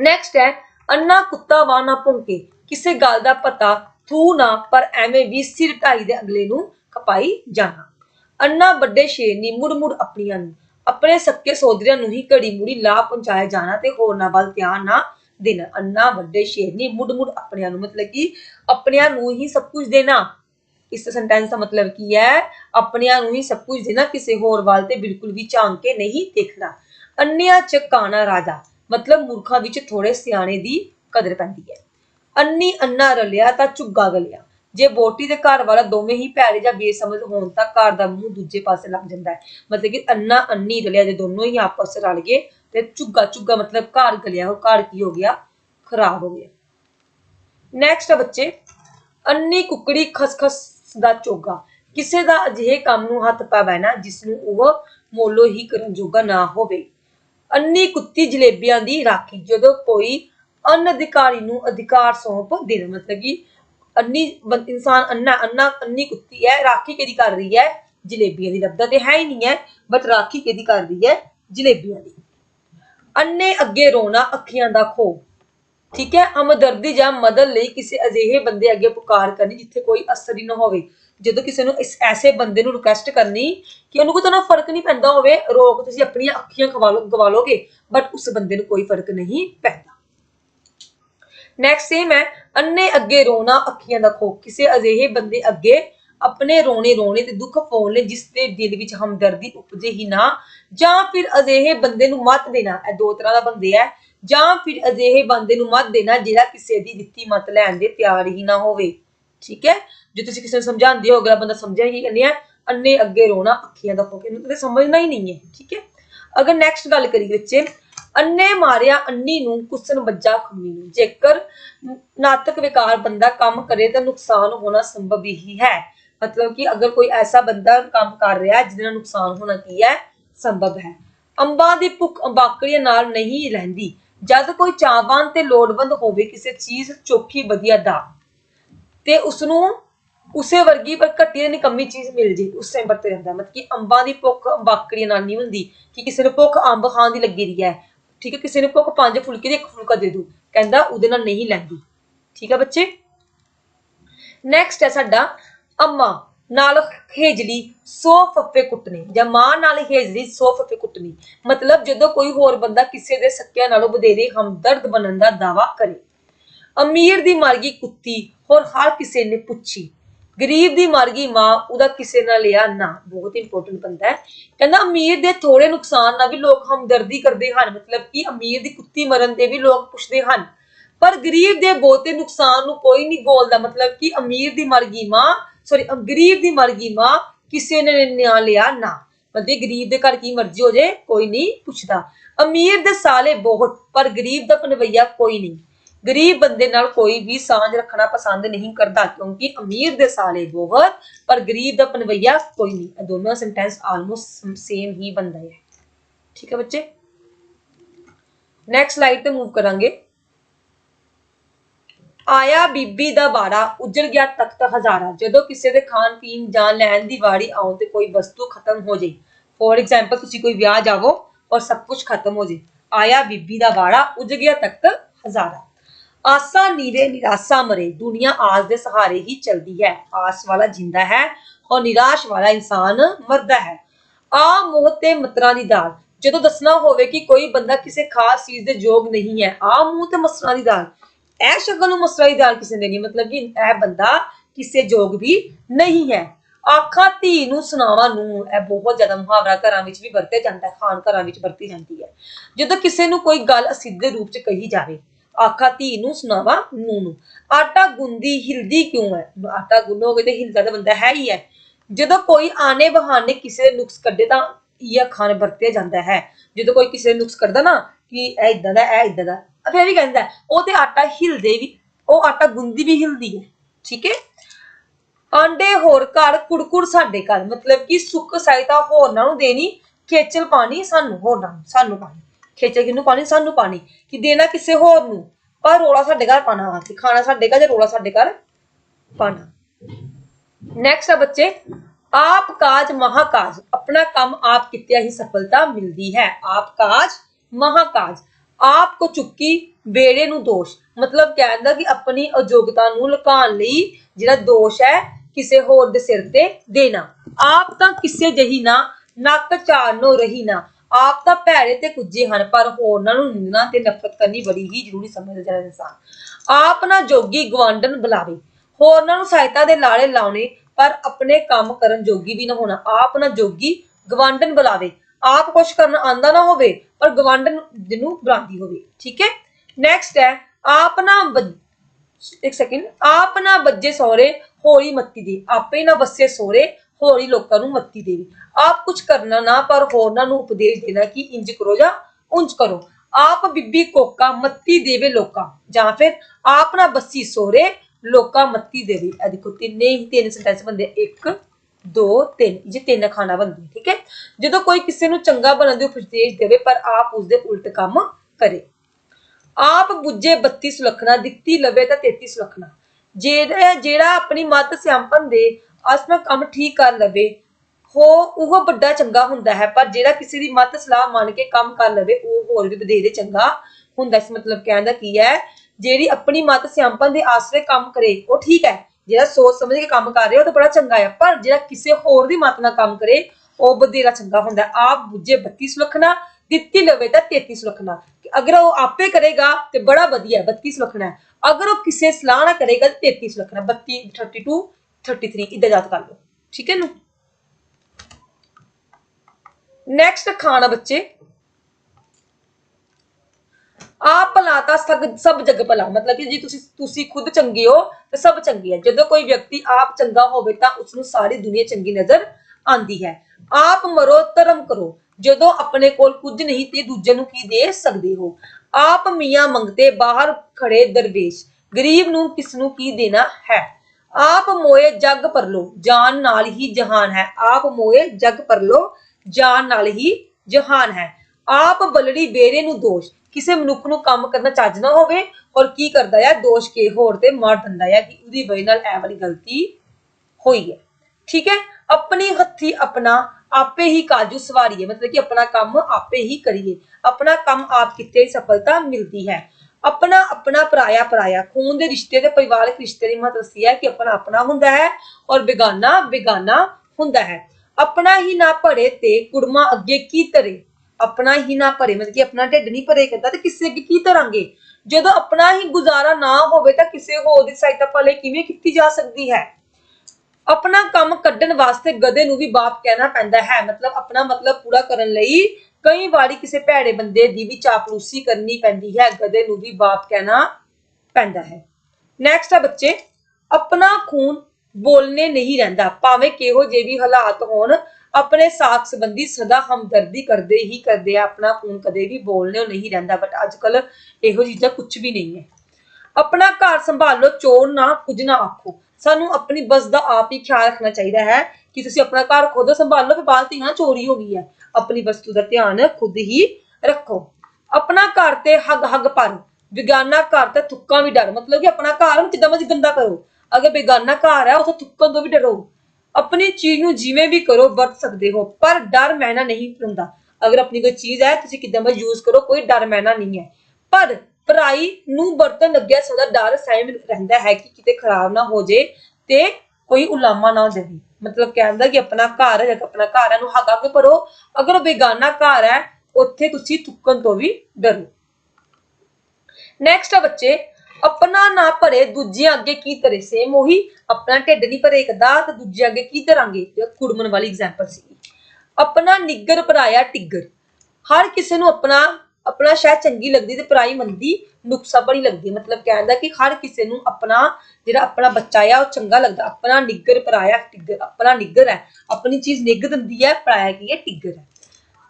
ਨੈਕਸਟ ਹੈ, ਅੰਨਾ ਕੁੱਤਾ ਵਾ ਨਾ ਭੁੰਕੇ। ਕਿਸੇ ਗੱਲ ਦਾ ਪਤਾ ਥੂ ਨਾ, ਪਰ ਐਵੇਂ ਵੀ ਸਿਰ ਢਾਈ ਦੇ ਅਗਲੇ ਨੂੰ ਖਪਾਈ ਜਾਣਾ। ਅੰਨਾ ਵੱਡੇ ਸ਼ੇਰ ਨੀ ਮੁੜ ਮੁੜ ਆਪਣੀਆਂ ਨੂੰ। ਆਪਣੇ ਸੱਕੇ ਸੋਦਰਿਆਂ ਨੂੰ ਹੀ ਘੜੀ ਮੁੜੀ ਲਾਭ ਪਹੁੰਚਾਇਆ ਜਾਣਾ ਤੇ ਹੋਰਨਾਂ ਵੱਲ ਧਿਆਨ ਨਾ ਦੇਣਾ ਅੰਨਾ ਵੱਡੇ ਸ਼ੇਰ ਨੀ ਮੁੜ ਆਪਣਿਆਂ ਨੂੰ, ਮਤਲਬ ਕਿ ਆਪਣਿਆਂ ਨੂੰ ਹੀ ਸਭ ਕੁਝ ਦੇਣਾ। ਇਸ ਸੈਂਟੈਂਸ ਦਾ ਮਤਲਬ ਕੀ ਹੈ? ਆਪਣਿਆਂ ਨੂੰ ਹੀ ਸਭ ਕੁਝ ਦੇਣਾ, ਕਿਸੇ ਹੋਰ ਵੱਲ ਤੇ ਬਿਲਕੁਲ ਵੀ ਝਾਂਕ ਕੇ ਨਹੀਂ ਦੇਖਣਾ। ਅੰਨਿਆਂ ਚ ਕਾਣਾ ਰਾਜਾ, ਮਤਲਬ ਮੂਰਖਾਂ ਵਿੱਚ ਥੋੜੇ ਸਿਆਣੇ ਦੀ ਕਦਰ ਪੈਂਦੀ ਹੈ। ਅੰਨੀ ਅੰਨਾ ਰਲਿਆ ਤਾਂ ਝੁੱਗਾ ਗਲਿਆ। ਜੇ ਬੋਟੀ ਦੇ ਘਰ ਵਾਲਾ ਦੋਵੇਂ ਹੀ ਭੈੜੇ ਜਾਂ ਬੇਸਮਝ ਹੋਣ ਤਾਂ ਘਰ ਦਾ ਮੂੰਹ ਦੂਜੇ ਪਾਸੇ ਲੱਗ ਜਾਂਦਾ ਹੈ। ਮਤਲਬ ਕਿ ਅੰਨਾ ਅੰਨੀ ਰਲਿਆ, ਜੇ ਦੋਨੋਂ ਹੀ ਆਪਸ ਚ ਰਲ ਗਏ ਤੇ ਝੁੱਗਾ ਝੁੱਗਾ ਮਤਲਬ ਘਰ ਗਲਿਆ, ਉਹ ਘਰ ਕੀ ਹੋ ਗਿਆ? ਖਰਾਬ ਹੋ ਗਿਆ। ਨੈਕਸਟ ਬੱਚੇ, ਅੰਨੀ ਕੁਕੜੀ ਖਸਖਸ ਦਾ ਚੋਗਾ। ਕਿਸੇ ਦਾ ਅਜਿਹੇ ਕੰਮ ਨੂੰ ਹੱਥ ਪਾ ਬੈਣਾ ਜਿਸ ਨੂੰ ਉਹ ਮੋਲੋ ਹੀ ਕਰਨ ਜੋਗਾ ਨਾ ਹੋਵੇ। ਅੰਨੀ ਕੁੱਤੀ ਜਲੇਬੀਆਂ ਦੀ ਰਾਖੀ, ਜਦੋਂ ਕੋਈ ਅਨਅਧਿਕਾਰੀ ਨੂੰ ਅਧਿਕਾਰ ਸੌਂਪ ਦੇਣਾ ਮਤਲਬ ਕਿ ਅੰਨੀ ਇਨਸਾਨ ਅੰਨਾ ਅੰਨਾ, ਅੰਨੀ ਕੁੱਤੀ ਹੈ, ਰਾਖੀ ਕਿਹਦੀ ਕਰ ਰਹੀ ਹੈ? ਜਲੇਬੀਆਂ ਦੀ। ਲੱਭਦਾ ਤੇ ਹੈ ਹੀ ਨਹੀਂ ਹੈ, ਬਟ ਰਾਖੀ ਕਿਹਦੀ ਕਰ ਰਹੀ ਹੈ? ਜਲੇਬੀਆਂ ਦੀ। ਅੰਨੇ ਅੱਗੇ ਰੋਣਾ ਅੱਖੀਆਂ ਦਾ ਖੋ ਠੀਕ ਹੈ? ਹਮਦਰਦੀ ਜਾਂ ਮਦਦ ਲਈ ਕਿਸੇ ਅਜਿਹੇ ਬੰਦੇ ਅੱਗੇ ਪੁਕਾਰ ਕਰਨੀ ਜਿੱਥੇ ਕੋਈ ਅਸਰ ਹੀ ਨਾ ਹੋਵੇ। ਜਦੋਂ ਕਿਸੇ ਨੂੰ ਇਸ ਐਸੇ ਬੰਦੇ ਨੂੰ ਰਿਕੁਐਸਟ ਕਰਨੀ ਕਿ ਉਹਨੂੰ ਕੋਈ ਤੁਹਾਨੂੰ ਫ਼ਰਕ ਨਹੀਂ ਪੈਂਦਾ ਹੋਵੇ, ਰੋਕ ਤੁਸੀਂ ਆਪਣੀਆਂ ਅੱਖੀਆਂ ਖਵਾ ਲੋ ਗਵਾ ਲੋਗੇ ਬਟ ਉਸ ਬੰਦੇ ਨੂੰ ਕੋਈ ਫ਼ਰਕ ਨਹੀਂ ਪੈਂਦਾ। ਨੈਕਸਟ ਸੇਮ ਹੈ, ਅੰਨੇ ਅੱਗੇ ਰੋਣਾ ਅੱਖੀਆਂ ਦਾ ਖੋਖ ਕਿਸੇ ਅਜਿਹੇ ਬੰਦੇ ਅੱਗੇ ਆਪਣੇ ਰੋਣੇ ਰੋਣੇ ਤੇ ਦੁੱਖ ਪਾਉਣ ਲਈ ਜਿਸ ਦੇ ਦਿਲ ਵਿੱਚ ਹਮਦਰਦੀ ਉਪਜੇ ਹੀ ਨਾ, ਜਾਂ ਫਿਰ ਅਜਿਹੇ ਬੰਦੇ ਨੂੰ ਮਤ ਦੇਣਾ, ਇਹ ਦੋ ਤਰ੍ਹਾਂ ਦਾ ਬੰਦੇ ਹੈ ਜਾਂ ਫਿਰ ਅਜਿਹੇ ਬੰਦੇ ਨੂੰ ਮਤ ਦੇਣਾ ਜਿਹੜਾ ਕਿਸੇ ਦੀ ਦਿੱਤੀ ਮਤ ਲੈਣ ਦੇ ਤਿਆਰ ਹੀ ਨਾ ਹੋਵੇ। ਠੀਕ ਹੈ? ਜੇ ਤੁਸੀਂ ਕਿਸੇ ਨੂੰ ਸਮਝਾਉਂਦੇ ਹੋ, ਅਗਲਾ ਬੰਦਾ ਸਮਝਿਆ ਕੀ ਕਹਿੰਦੇ ਆ, ਅੰਨੇ ਅੱਗੇ ਰੋਣਾ ਅੱਖੀਆਂ ਦਾ ਖੋਖ ਇਹਨੂੰ ਤਾਂ ਸਮਝਣਾ ਹੀ ਨਹੀਂ ਹੈ। ਠੀਕ ਹੈ? ਅਗਰ ਨੈਕਸਟ ਗੱਲ ਕਰੀਏ ਬੱਚੇ, ਅੰਨੇ ਮਾਰਿਆ ਅੰਨੀ ਨੂੰ ਕੁਸਨ ਵੱਜਾ ਖੰਮੀ ਨੂੰ। ਜੇਕਰ ਨਾਤਕ ਵਿਕਾਰ ਬੰਦਾ ਕੰਮ ਕਰੇ ਤਾਂ ਨੁਕਸਾਨ ਹੋਣਾ ਸੰਭਵ ਹੀ ਹੈ। ਮਤਲਬ ਕਿ ਅਗਰ ਕੋਈ ਐਸਾ ਬੰਦਾ ਕੰਮ ਕਰ ਰਿਹਾ ਹੈ ਜਿਹਦੇ ਨਾਲ ਨੁਕਸਾਨ ਹੋਣਾ ਕੀ ਹੈ? ਸੰਭਵ ਹੈ। ਅੰਬਾਂ ਦੀ ਭੁੱਖ ਅੰਬਾਕੜੀਆਂ ਨਾਲ ਨਹੀਂ ਰਹਿੰਦੀ। ਜਦ ਕੋਈ ਚਾਹਵਾਨ ਤੇ ਲੋੜਵੰਦ ਹੋਵੇ, ਕਿਸੇ ਚੀਜ਼ ਚੋਖੀ ਵਧੀਆ ਦਾ, ਤੇ ਉਸ ਨੂੰ ਉਸੇ ਵਰਗੀ ਪਰ ਘੱਟੀ ਨਿਕੰਮੀ ਚੀਜ਼ ਮਿਲ ਜੇ, ਉਸ ਟਾਈਮ ਪਰ ਤੇ ਰਹਿੰਦਾ। ਮਤਲਬ ਕਿ ਅੰਬਾਂ ਦੀ ਭੁੱਖ ਅੰਬਾਕੜੀਆਂ ਨਾਲ ਨਹੀਂ ਹੁੰਦੀ। ਕਿ ਕਿਸੇ ਨੂੰ ਭੁੱਖ ਅੰਬ ਖਾਣ ਦੀ ਲੱਗੀ ਰਹੀ ਹੈ। ਠੀਕ ਹੈ, ਕਿਸੇ ਨੂੰ ਭੁੱਖ ਪੰਜ ਫੁਲਕੇ ਦੇ ਇੱਕ ਫੁਲਕਾ ਦੇ ਦੂ। ਕਹਿੰਦਾ ਉਹਦੇ ਨਾਲ ਨਹੀਂ ਲੈਂਦੀ। ਠੀਕ ਹੈ ਬੱਚੇ? ਨੈਕਸਟ ਹੈ ਸਾਡਾ ਅੰਮਾ ਨਾਲ ਹੇਜਲੀ ਸੌ ਫੱਫੇ ਕੁੱਟਣੀ, ਜਾਂ ਮਾਂ ਨਾਲ ਹੇਜਲੀ ਸੌ ਫੱਫੇ ਕੁੱਟਣੀ। ਮਤਲਬ ਜਦੋਂ ਕੋਈ ਹੋਰ ਬੰਦਾ ਕਿਸੇ ਦੇ ਸੱਕਿਆਂ ਨਾਲੋਂ ਵਧੇਰੇ ਹਮਦਰਦ ਬਣਨ ਦਾ ਦਾਵਾ ਕਰੇ। ਅਮੀਰ ਦੀ ਮਰ ਕੁੱਤੀ, ਹੋਰ ਹਰ ਕਿਸੇ ਨੇ ਪੁੱਛੀ। ਗਰੀਬ ਦੀ ਮਰ ਮਾਂ, ਉਹਦਾ ਕਿਸੇ ਨਾਲ ਲਿਆ ਨਾ। ਬਹੁਤ ਇੰਪੋਰਟੈਂਟ ਬੰਦਾ ਹੈ। ਕਹਿੰਦਾ ਅਮੀਰ ਦੇ ਥੋੜੇ ਨੁਕਸਾਨ ਨਾਲ ਵੀ ਲੋਕ ਹਮਦਰਦੀ ਕਰਦੇ ਹਨ। ਮਤਲਬ ਕਿ ਅਮੀਰ ਦੀ ਕੁੱਤੀ ਮਰਨ ਤੇ ਵੀ ਲੋਕ ਪੁੱਛਦੇ ਹਨ। ਪਰ ਗਰੀਬ ਦੇ ਬਹੁਤੇ ਨੁਕਸਾਨ ਨੂੰ ਕੋਈ ਨਹੀਂ ਬੋਲਦਾ। ਮਤਲਬ ਕਿ ਅਮੀਰ ਦੀ ਮਰ ਗਈ ਮਾਂ ਸੌਰੀ ਗਰੀਬ ਦੀ ਮਰ ਗਈ ਮਾਂ ਕਿਸੇ ਨੇ ਨਿਆਂ ਲਿਆ ਨਾ। ਮਤਲਬ ਗਰੀਬ ਦੇ ਘਰ ਕੀ ਮਰਜ਼ੀ ਹੋ ਜੇ, ਕੋਈ ਨਹੀਂ ਪੁੱਛਦਾ। ਅਮੀਰ ਦੇ ਸਾਲੇ ਬਹੁਤ, ਪਰ ਗਰੀਬ ਦਾ ਪਨਵਈਆ ਕੋਈ ਨਹੀਂ। ਗਰੀਬ ਬੰਦੇ ਨਾਲ ਕੋਈ ਵੀ ਸਾਂਝ ਰੱਖਣਾ ਪਸੰਦ ਨਹੀਂ ਕਰਦਾ, ਕਿਉਂਕਿ ਅਮੀਰ ਦੇ ਸਾਲੇ ਬਹੁਤ, ਪਰ ਗਰੀਬ ਦਾ ਪਨਵਈਆ ਕੋਈ ਨਹੀਂ। ਇਹ ਦੋਨੋਂ ਸੈਂਟੈਂਸ ਆਲਮੋਸਟ ਸੇਮ ਹੀ ਬਣਦਾ ਹੈ। ਠੀਕ ਹੈ ਬੱਚੇ? ਨੈਕਸਟ ਸਲਾਈਡ ਤੇ ਮੂਵ ਕਰਾਂਗੇ। ਆਇਆ ਬੀਬੀ ਦਾ ਵਾੜਾ, ਉਜੜ ਗਿਆ ਤਖਤ ਹਜ਼ਾਰਾ। ਜਦੋਂ ਕਿਸੇ ਦੇ ਖਾਣ ਪੀਣ ਜਾਂ ਲੈਣ ਦੀ ਵਾਰੀ ਆਉਣ ਤੇ ਕੋਈ ਵਸਤੂ ਖਤਮ ਹੋ ਜੇ ਫੋਰ ਐਗਜ਼ਾਮਪਲ ਤੁਸੀਂ ਕੋਈ ਵਿਆਹ ਜਾਵੋ ਔਰ ਸਭ ਕੁਝ ਖਤਮ ਹੋ ਜੇ, ਆਇਆ ਬੀਬੀ ਦਾ ਵਾੜਾ ਉਜੜ ਗਿਆ ਤਖਤ ਹਜ਼ਾਰਾ। ਆਸਾ ਨੀਰੇ ਨਿਰਾਸਾ ਮਰੇ, ਦੁਨੀਆ ਆਸ ਦੇ ਸਹਾਰੇ ਹੀ ਚਲਦੀ ਹੈ। ਆਸ ਵਾਲਾ ਜਿੰਦਾ ਹੈ ਔਰ ਨਿਰਾਸ਼ ਵਾਲਾ ਇਨਸਾਨ ਮਰਦਾ ਹੈ। ਆ ਮੋਹ ਤੇ ਮਤਰਾ ਦੀ ਦਾਲ। ਜਦੋਂ ਦੱਸਣਾ ਹੋਵੇ ਕਿ ਕੋਈ ਬੰਦਾ ਕਿਸੇ ਖਾਸ ਚੀਜ਼ ਦੇ ਯੋਗ ਨਹੀਂ ਹੈ, ਆ ਮੂੰਹ ਤੇ ਮਸਰਾਂ ਦੀ ਦਾਲ। ਇਹ ਸ਼ਕਲ ਨੂੰ ਮਸਰਾਂ ਦੀ ਕਿਸੇ ਨੇ ਨਹੀਂ, ਮਤਲਬ ਕਿ ਇਹ ਬੰਦਾ ਕਿਸੇ ਯੋਗ ਵੀ ਨਹੀਂ ਹੈ। ਆਖਾ ਧੀ ਨੂੰ ਸੁਣਾਵਾ ਨੂੰ, ਇਹ ਬਹੁਤ ਜ਼ਿਆਦਾ ਮੁਹਾਵਰਾ ਘਰਾਂ ਵਿੱਚ ਵੀ ਵਰਤਿਆ ਜਾਂਦਾ ਹੈ ਖਾਨ ਘਰਾਂ ਵਿੱਚ ਵਰਤੀ ਜਾਂਦੀ ਹੈ। ਜਦੋਂ ਕਿਸੇ ਨੂੰ ਕੋਈ ਗੱਲ ਅਸਿੱਧੇ ਰੂਪ 'ਚ ਕਹੀ ਜਾਵੇ, ਆਖਾ ਧੀ ਨੂੰ ਸੁਣਾਵਾ ਨੂੰ ਨੂੰ। ਆਟਾ ਗੁੰਦੀ ਹਿਲਦੀ ਕਿਉਂ ਹੈ? ਆਟਾ ਗੁੰਨੋਗੇ ਤੇ ਹਿਲਦਾ ਤਾਂ ਬੰਦਾ ਹੈ ਹੀ ਹੈ। ਜਦੋਂ ਕੋਈ ਆਨੇ ਬਹਾਨੇ ਕਿਸੇ ਦੇ ਨੁਕਸ ਕੱਢੇ ਤਾਂ ਇਹ ਖਾਨ ਵਰਤਿਆ ਜਾਂਦਾ ਹੈ। ਜਦੋਂ ਕੋਈ ਕਿਸੇ ਦੇ ਨੁਕਸ ਕੱਢਦਾ ਨਾ ਕਿ ਇਹ ਇਦਾਂ ਦਾ, ਇਹ ਇਦਾਂ ਦਾ ਫਿਰ ਵੀ ਕਹਿੰਦਾ ਉਹ ਤੇ ਆਟਾ ਹਿਲਦੇ ਵੀ, ਉਹ ਆਟਾ ਗੁੰਦੀ ਵੀ ਹਿਲਦੀ ਹੈ, ਠੀਕ ਹੈ? ਆਂਡੇ ਹੋਰ ਘਰ, ਕੁੜਕੁੜ ਸਾਡੇ ਘਰ, ਮਤਲਬ ਕਿ ਸੁੱਖ ਸਹਾਇਤਾ ਹੋਰਨਾਂ ਨੂੰ ਦੇਣੀ, ਖੇਚਲ ਪਾਣੀ, ਸਾਨੂੰ ਹੋਰਨਾਂ ਸਾਨੂੰ ਪਾਣੀ। ਖੇਚਲ ਕਿਹਨੂੰ ਪਾਣੀ? ਸਾਨੂੰ ਪਾਣੀ, ਕਿ ਦੇਣਾ ਕਿਸੇ ਹੋਰ ਨੂੰ। ਪਰ ਰੋਲਾ ਸਾਡੇ ਘਰ ਪਾਣਾ ਆ ਕੇ ਖਾਣਾ ਸਾਡੇ ਘਰ ਜਾਂ ਰੋਲਾ ਸਾਡੇ ਘਰ ਪਾਣਾ। ਨੈਕਸਟ ਆ ਬੱਚੇ, ਆਪ ਕਾਜ ਮਹਾਕਾਜ, ਆਪਣਾ ਕੰਮ ਆਪ ਕਿਤਿਆ ਹੀ ਸਫਲਤਾ ਮਿਲਦੀ ਹੈ। ਆਪ ਕਾਜ ਮਹਾਕਾਜ ਆਪ ਕੋ ਚੁੱਕੀ ਬੇੜੇ ਨੂੰ ਦੋਸ਼। ਮਤਲਬ ਕਹਿੰਦਾ ਕਿ ਆਪਣੀ ਅਯੋਗਤਾ ਨੂੰ ਲੁਕਾਉਣ ਲਈ ਜਿਹੜਾ ਦੋਸ਼ ਹੈ, ਕਿਸੇ ਹੋਰ ਦੇ ਸਿਰ ਤੇ ਦੇਣਾ। ਆਪ ਤਾਂ ਕਿਸੇ ਜਹੀ ਨਾ, ਨੱਕ ਚਾਰਨੋ ਰਹੀ ਨਾ। ਆਪ ਤਾਂ ਭੈੜੇ ਤੇ ਕੁੱਜੇ ਹਨ, ਪਰ ਹੋਰਨਾਂ ਨੂੰ ਨਿੰਦਣਾ ਤੇ ਨਫ਼ਰਤ ਕਰਨੀ ਬੜੀ ਹੀ ਜ਼ਰੂਰੀ ਸਮਝਦਾ ਜਿਹੜਾ ਇਨਸਾਨ। ਆਪ ਨਾ ਜੋਗੀ ਗਵਾਂਡਨ ਬੁਲਾਵੇ। ਹੋਰਨਾਂ ਨੂੰ ਸਹਾਇਤਾ ਦੇ ਲਾੜੇ ਲਾਉਣੇ, ਪਰ ਆਪਣੇ ਕੰਮ ਕਰਨ ਜੋਗੀ ਵੀ ਨਾ ਹੋਣਾ। ਆਪ ਨਾ ਜੋਗੀ ਗਵਾਂਡਨ ਬੁਲਾਵੇ। ਆਪ ਕੁਛ ਕਰਨ ਆਂਦਾ ਨਾ ਹੋਵੇ ਪਰ ਗਵਾਂਡਨ ਜਿਹਨੂੰ ਬੁਲਾਉਂਦੀ ਹੋਵੇ, ਠੀਕ ਹੈ? ਨੈਕਸਟ ਹੈ, ਆਪ ਨਾ ਇੱਕ ਸੈਕਿੰਡ ਆਪ ਨਾ ਬੱਜੇ ਸੋਰੇ ਹੋਰੀ ਮੱਤੀ ਦੇ। ਆਪੇ ਨਾ ਵਸੇ ਸੋਰੇ ਹੋਰੀ ਲੋਕਾਂ ਨੂੰ ਮੱਤੀ ਦੇਵੇ। ਆਪ ਕੁਝ ਕਰਨਾ ਨਾ, ਪਰ ਹੋਰਨਾਂ ਨੂੰ ਉਪਦੇਸ਼ ਦੇਣਾ ਕਿ ਇੰਜ ਕਰੋ ਜਾਂ ਉਂਝ ਕਰੋ। ਆਪ ਬੀਬੀ ਕੋਕਾ ਮੱਤੀ ਦੇਵੇ ਲੋਕਾਂ, ਜਾਂ ਫਿਰ ਆਪ ਨਾ ਬੱਸੀ ਸੋਰੇ ਲੋਕਾਂ ਮੱਤੀ ਦੇਵੇ। ਇਹ ਦੇਖੋ, ਤਿੰਨੇ ਹੀ ਤਿੰਨ ਸੈਂਟੈਂਸ ਬੰਦੇ ਇੱਕ ਦੋ, ਤਿੰਨ ਜੇ ਤਿੰਨ ਖਾਣਾ ਬਣਦੀ ਠੀਕ ਹੈ? ਜਦੋਂ ਕੋਈ ਕਿਸੇ ਨੂੰ ਚੰਗਾ ਬਣਨ ਦੇ ਉਪਦੇਸ਼ ਦੇਵੇ, ਪਰ ਆਪ ਉਸਦੇ ਉਲਟ ਕੰਮ ਕਰੇ। ਆਪ ਬੁੱਝੇ 32 ਸੁਲੱਖਣਾ, ਦਿੱਤੀ ਲਵੇ ਤਾਂ 33 ਸੁਲੱਖਣਾ। ਜਿਹੜਾ ਜਿਹੜਾ ਆਪਣੀ ਮਤ ਸਿਆੰਪਨ ਦੇ ਅਸਮਾ ਕੰਮ ਠੀਕ ਕਰ ਲਵੇ, ਹੋ, ਉਹ ਵੱਡਾ ਚੰਗਾ ਹੁੰਦਾ ਹੈ, ਪਰ ਜਿਹੜਾ ਕਿਸੇ ਦੀ ਮਤ ਸਲਾਹ ਮੰਨ ਕੇ ਕੰਮ ਕਰ ਲਵੇ, ਉਹ ਹੋਰ ਵੀ ਵਧੇਰੇ ਚੰਗਾ ਹੁੰਦਾ ਇਸ ਮਤਲਬ ਕਹਿਣ ਦਾ ਕੀ ਹੈ? ਜਿਹੜੀ ਆਪਣੀ ਮਤ ਸਿਆੰਪਨ ਦੇ ਆਸਰੇ ਕੰਮ ਕਰੇ, ਉਹ ਠੀਕ ਹੈ। ਜਿਹੜਾ ਸੋਚ ਸਮਝ ਕੇ ਕੰਮ ਕਰ ਰਿਹਾ ਉਹ ਤਾਂ ਬੜਾ ਚੰਗਾ ਹੈ, ਪਰ ਜਿਹੜਾ ਕਿਸੇ ਹੋਰ ਦੀ ਮਤ ਨਾਲ ਕੰਮ ਕਰੇ, ਉਹ ਵਧੇਰਾ ਚੰਗਾ ਹੁੰਦਾ ਹੈ। ਆਪ ਬੁੱਝੇ 32 ਸੁਲੱਖਣਾ, ਦਿੱਤੀ ਲਵੇ ਤਾਂ 33 ਸੁਲੱਖਣਾ। ਕਿ ਅਗਰ ਉਹ ਆਪੇ ਕਰੇਗਾ, ਤੇ ਬੜਾ ਵਧੀਆ ਹੈ 32 ਸੁਲੱਖਣਾ ਹੈ। ਅਗਰ ਉਹ ਕਿਸੇ ਸਲਾਹ ਨਾਲ ਕਰੇਗਾ, ਤੇ 33 ਸੁਲੱਖਣਾ 32 32 33 ਇਦਾਂ ਯਾਦ ਕਰ ਲਓ। ਠੀਕ ਹੈ ਨੂੰ ਨੈਕਸਟ ਖਾਣਾ ਬੱਚੇ। ਆਪ ਭਲਾ ਤਾਂ ਸਗ- ਸਭ ਜਗ ਭਲਾ। ਮਤਲਬ ਕਿ ਜੀ ਤੁਸੀਂ ਤੁਸੀਂ ਖੁਦ ਚੰਗੇ ਹੋ, ਤੇ ਸਭ ਚੰਗੇ ਹੈ ਜਦੋਂ ਕੋਈ ਵਿਅਕਤੀ ਆਪ ਚੰਗਾ ਹੋਵੇ, ਤਾਂ ਉਸ ਨੂੰ ਸਾਰੀ ਦੁਨੀਆ ਚੰਗੀ ਨਜ਼ਰ ਆਂਦੀ ਹੈ। ਆਪ ਮਰੋ, ਧਰਮ ਕਰੋ। ਜਦੋਂ ਆਪਣੇ ਕੋਲ ਕੁਝ ਨਹੀਂ, ਤੇ ਦੂਜੇ ਨੂੰ ਕੀ ਦੇ ਸਕਦੇ ਹੋ? ਆਪ ਮੀਆਂ ਮੰਗਤੇ ਬਾਹਰ ਖੜੇ ਦਰਵੇਸ਼। ਗਰੀਬ ਨੂੰ ਕਿਸ ਨੂੰ ਕੀ ਦੇਣਾ ਹੈ? ਆਪ ਮੋਏ ਜਗ ਪਰਲੋ, ਜਾਨ ਨਾਲ ਹੀ ਜਹਾਨ ਹੈ। ਆਪ ਮੋਏ ਜਗ ਪਰਲੋ, ਜਾਨ ਨਾਲ ਹੀ ਜਹਾਨ ਹੈ। ਆਪ ਬਲੜੀ ਬੇਰੇ ਨੂੰ ਦੋਸ਼। ਕਿਸੇ ਮਨੁੱਖ ਨੂੰ ਕੰਮ ਕਰਨਾ ਚੱਜ ਨਾ ਹੋਵੇ ਔਰ ਕੀ ਕਰਦਾ ਹੈ ਦੋਸ਼ ਕੇ ਹੋਰ ਤੇ ਮਾਰ ਦਿੰਦਾ ਹੈ ਕਿ ਉਹਦੀ ਵਜ੍ਹਾ ਨਾਲ ਇਹ ਵਾਲੀ ਗਲਤੀ ਹੋਈ ਹੈ। ਠੀਕ ਹੈ? ਆਪਣੀ ਹੱਥੀ ਆਪਣਾ ਆਪੇ ਹੀ ਕਾਜੂ ਸਵਾਰੀਏ। ਮਤਲਬ ਕਿ ਆਪਣਾ ਕੰਮ ਆਪੇ ਹੀ ਕਰੀਏ। ਆਪਣਾ ਕੰਮ ਆਪ ਕਿਤੇ ਹੀ ਸਫਲਤਾ ਮਿਲਦੀ ਹੈ। ਆਪਣਾ ਆਪਣਾ ਪਰਾਇਆ ਪਰਾਇਆ। ਖੂਨ ਦੇ ਰਿਸ਼ਤੇ ਤੇ ਪਰਿਵਾਰਕ ਰਿਸ਼ਤੇ ਦੀ ਮਹੱਤਵ ਸੀ ਹੈ ਕਿ ਆਪਣਾ ਆਪਣਾ ਹੁੰਦਾ ਹੈ ਔਰ ਬੇਗਾਨਾ ਬੇਗਾਨਾ ਹੁੰਦਾ ਹੈ। ਆਪਣਾ ਹੀ ਨਾ ਭਰੇ ਤੇ ਕੁੜਮਾ ਅੱਗੇ ਕੀ ਤਰੇ ਆਪਣਾ ਹੀ ਨਾ ਭਰੇ, ਮਤਲਬ ਕਿ ਆਪਣਾ ਢਿੱਡ ਨਹੀਂ ਭਰੇ ਕਰਦਾ ਤੇ ਕਿਸੇ ਅੱਗੇ ਕੀ ਤਰਾਂਗੇ ਜਦੋਂ ਆਪਣਾ ਹੀ ਗੁਜ਼ਾਰਾ ਨਾ ਹੋਵੇ ਤਾਂ ਕਿਸੇ ਹੋਰ ਦੀ ਸਹਾਇਤਾ ਭਲੇ ਕਿਵੇਂ ਕੀਤੀ ਜਾ ਸਕਦੀ ਹੈ? ਆਪਣਾ ਕੰਮ ਕੱਢਣ ਵਾਸਤੇ ਗਧੇ ਨੂੰ ਵੀ ਬਾਪ ਕਹਿਣਾ ਪੈਂਦਾ ਹੈ। ਮਤਲਬ ਆਪਣਾ ਮਤਲਬ ਪੂਰਾ ਕਰਨ ਲਈ ਕਈ ਵਾਰੀ ਕਿਸੇ ਭੈੜੇ ਬੰਦੇ ਦੀ ਵੀ ਚਾਪਲੂਸੀ ਕਰਨੀ ਪੈਂਦੀ ਹੈ। ਗਧੇ ਨੂੰ ਵੀ ਬਾਪ ਕਹਿਣਾ ਪੈਂਦਾ ਹੈ। ਨੈਕਸਟ ਆ ਬੱਚੇ, ਆਪਣਾ ਖੂਨ ਬੋਲਨੇ ਨਹੀਂ ਰਹਿੰਦਾ। ਭਾਵੇਂ ਕਿਹੋ ਜਿਹੇ ਵੀ ਹਾਲਾਤ ਹੋਣ ਆਪਣੇ ਸਾਥ ਸੰਬੰਧੀ ਸਦਾ ਹਮਦਰਦੀ ਕਰਦੇ ਹੀ ਕਰਦੇ ਆ, ਆਪਣਾ ਖੂਨ ਕਦੇ ਵੀ ਬੋਲਨੇ ਨਹੀਂ ਰਹਿੰਦਾ ਬਟ ਅੱਜ ਕੱਲ ਇਹੋ ਚੀਜ਼ਾਂ ਕੁਝ ਵੀ ਨਹੀਂ ਹੈ। ਆਪਣਾ ਘਰ ਸੰਭਾਲੋ, ਚੋਰ ਨਾ, ਕੁਝ ਨਾ ਆਖੋ। ਸਾਨੂੰ ਆਪਣੀ ਬਸ ਦਾ ਆਪ ਹੀ ਖਿਆਲ ਰੱਖਣਾ ਚਾਹੀਦਾ ਹੈ ਕਿ ਤੁਸੀਂ ਆਪਣਾ ਘਰ ਖੁਦ ਸੰਭਾਲੋ ਤੇ ਬਾਅਦ ਧੀਆਂ ਚੋਰੀ ਹੋ ਗਈ ਹੈ। ਆਪਣੀ ਵਸਤੂ ਦਾ ਧਿਆਨ ਖੁਦ ਹੀ ਰੱਖੋ। ਆਪਣਾ ਘਰ ਤੇ ਹੱਗ ਹੱਗ ਪਰ ਵਿਗਾਨਾ ਘਰ ਤੇ ਥੁੱਕਾਂ ਵੀ ਡਰ। ਮਤਲਬ ਕਿ ਆਪਣਾ ਘਰ ਨੂੰ ਕਿੱਦਾਂ ਮਰਜ਼ੀ ਗੰਦਾ ਕਰੋ। ਅਗਰ ਬੇਗਾਨਾ ਘਰ ਹੈ, ਉਥੇ ਥੁੱਕਣ ਤੋਂ ਵੀ ਡਰੋ। ਆਪਣੀ ਚੀਜ਼ ਨੂੰ ਜਿਵੇਂ ਵੀ ਕਰੋ, ਵਰਤ ਸਕਦੇ ਹੋ, ਪਰ ਡਰ ਮੈਨਾ ਨਹੀਂ ਹੁੰਦਾ। ਅਗਰ ਆਪਣੀ ਕੋਈ ਚੀਜ਼ ਹੈ, ਤੁਸੀਂ ਕਿੱਦਾਂ ਮਰਜ਼ੀ ਯੂਜ਼ ਕਰੋ, ਕੋਈ ਡਰ ਮੈਨਾ ਨਹੀਂ ਹੈ। ਪਰ ਪਰਾਈ ਨੂੰ ਵਰਤਨ ਲੱਗਿਆ ਸਦਾ ਡਰ ਸਹਿਮ ਰਹਿੰਦਾ ਹੈ ਕਿ ਕਿਤੇ ਖਰਾਬ ਨਾ ਹੋ ਜੇ ਤੇ ਕੋਈ ਉਲਾਮਾ ਨਾ ਦੇਵੇ। ਮਤਲਬ ਕਹਿੰਦਾ ਕਿ ਆਪਣਾ ਘਰ ਹੈ, ਆਪਣਾ ਘਰ ਹੈ ਨੂੰ ਹੱਕ ਹੱਕ ਭਰੋ। ਅਗਰ ਉਹ ਬੇਗਾਨਾ ਘਰ ਹੈ, ਉੱਥੇ ਤੁਸੀਂ ਥੁੱਕਣ ਤੋਂ ਵੀ ਡਰੋ। ਨੈਕਸਟ ਆ ਬੱਚੇ ਆਪਣਾ ਨਾ ਭਰੇ, ਦੂਜਿਆਂ ਅੱਗੇ ਕੀ ਤਰੇ ਸੇਮ ਉਹੀ ਆਪਣਾ ਢਿੱਡ ਨਹੀਂ ਭਰੇ ਕਦਾ ਤੇ ਦੂਜੇ ਅੱਗੇ ਕੀ ਤਰਾਂਗੇ ਕੁੜਮਣ ਵਾਲੀ ਐਗਜ਼ਾਮਪਲ ਸੀ। ਆਪਣਾ ਨਿੱਗਰ ਪਰਾਇਆ ਟਿੱਗਰ। ਹਰ ਕਿਸੇ ਨੂੰ ਆਪਣਾ ਆਪਣਾ ਸ਼ਾਇਦ ਚੰਗੀ ਲੱਗਦੀ ਤੇ ਪਰਾਈ ਮੰਦੀ ਨੁਕਸਾ ਬਣੀ ਲੱਗਦੀ। ਹੈ। ਮਤਲਬ ਕਹਿੰਦਾ ਕਿ ਹਰ ਕਿਸੇ ਨੂੰ ਆਪਣਾ, ਜਿਹੜਾ ਆਪਣਾ ਬੱਚਾ ਆ, ਉਹ ਚੰਗਾ ਲੱਗਦਾ। ਆਪਣਾ ਨਿੱਗਰ ਪਰਾਇਆ ਟਿੱਗਰ। ਆਪਣਾ ਨਿੱਗਰ ਹੈ। ਆਪਣੀ ਚੀਜ਼ ਨਿੱਗ ਦਿੰਦੀ ਹੈ ਪਰਾਇਆ ਕੀ ਹੈ? ਟਿੱਗਰ ਹੈ।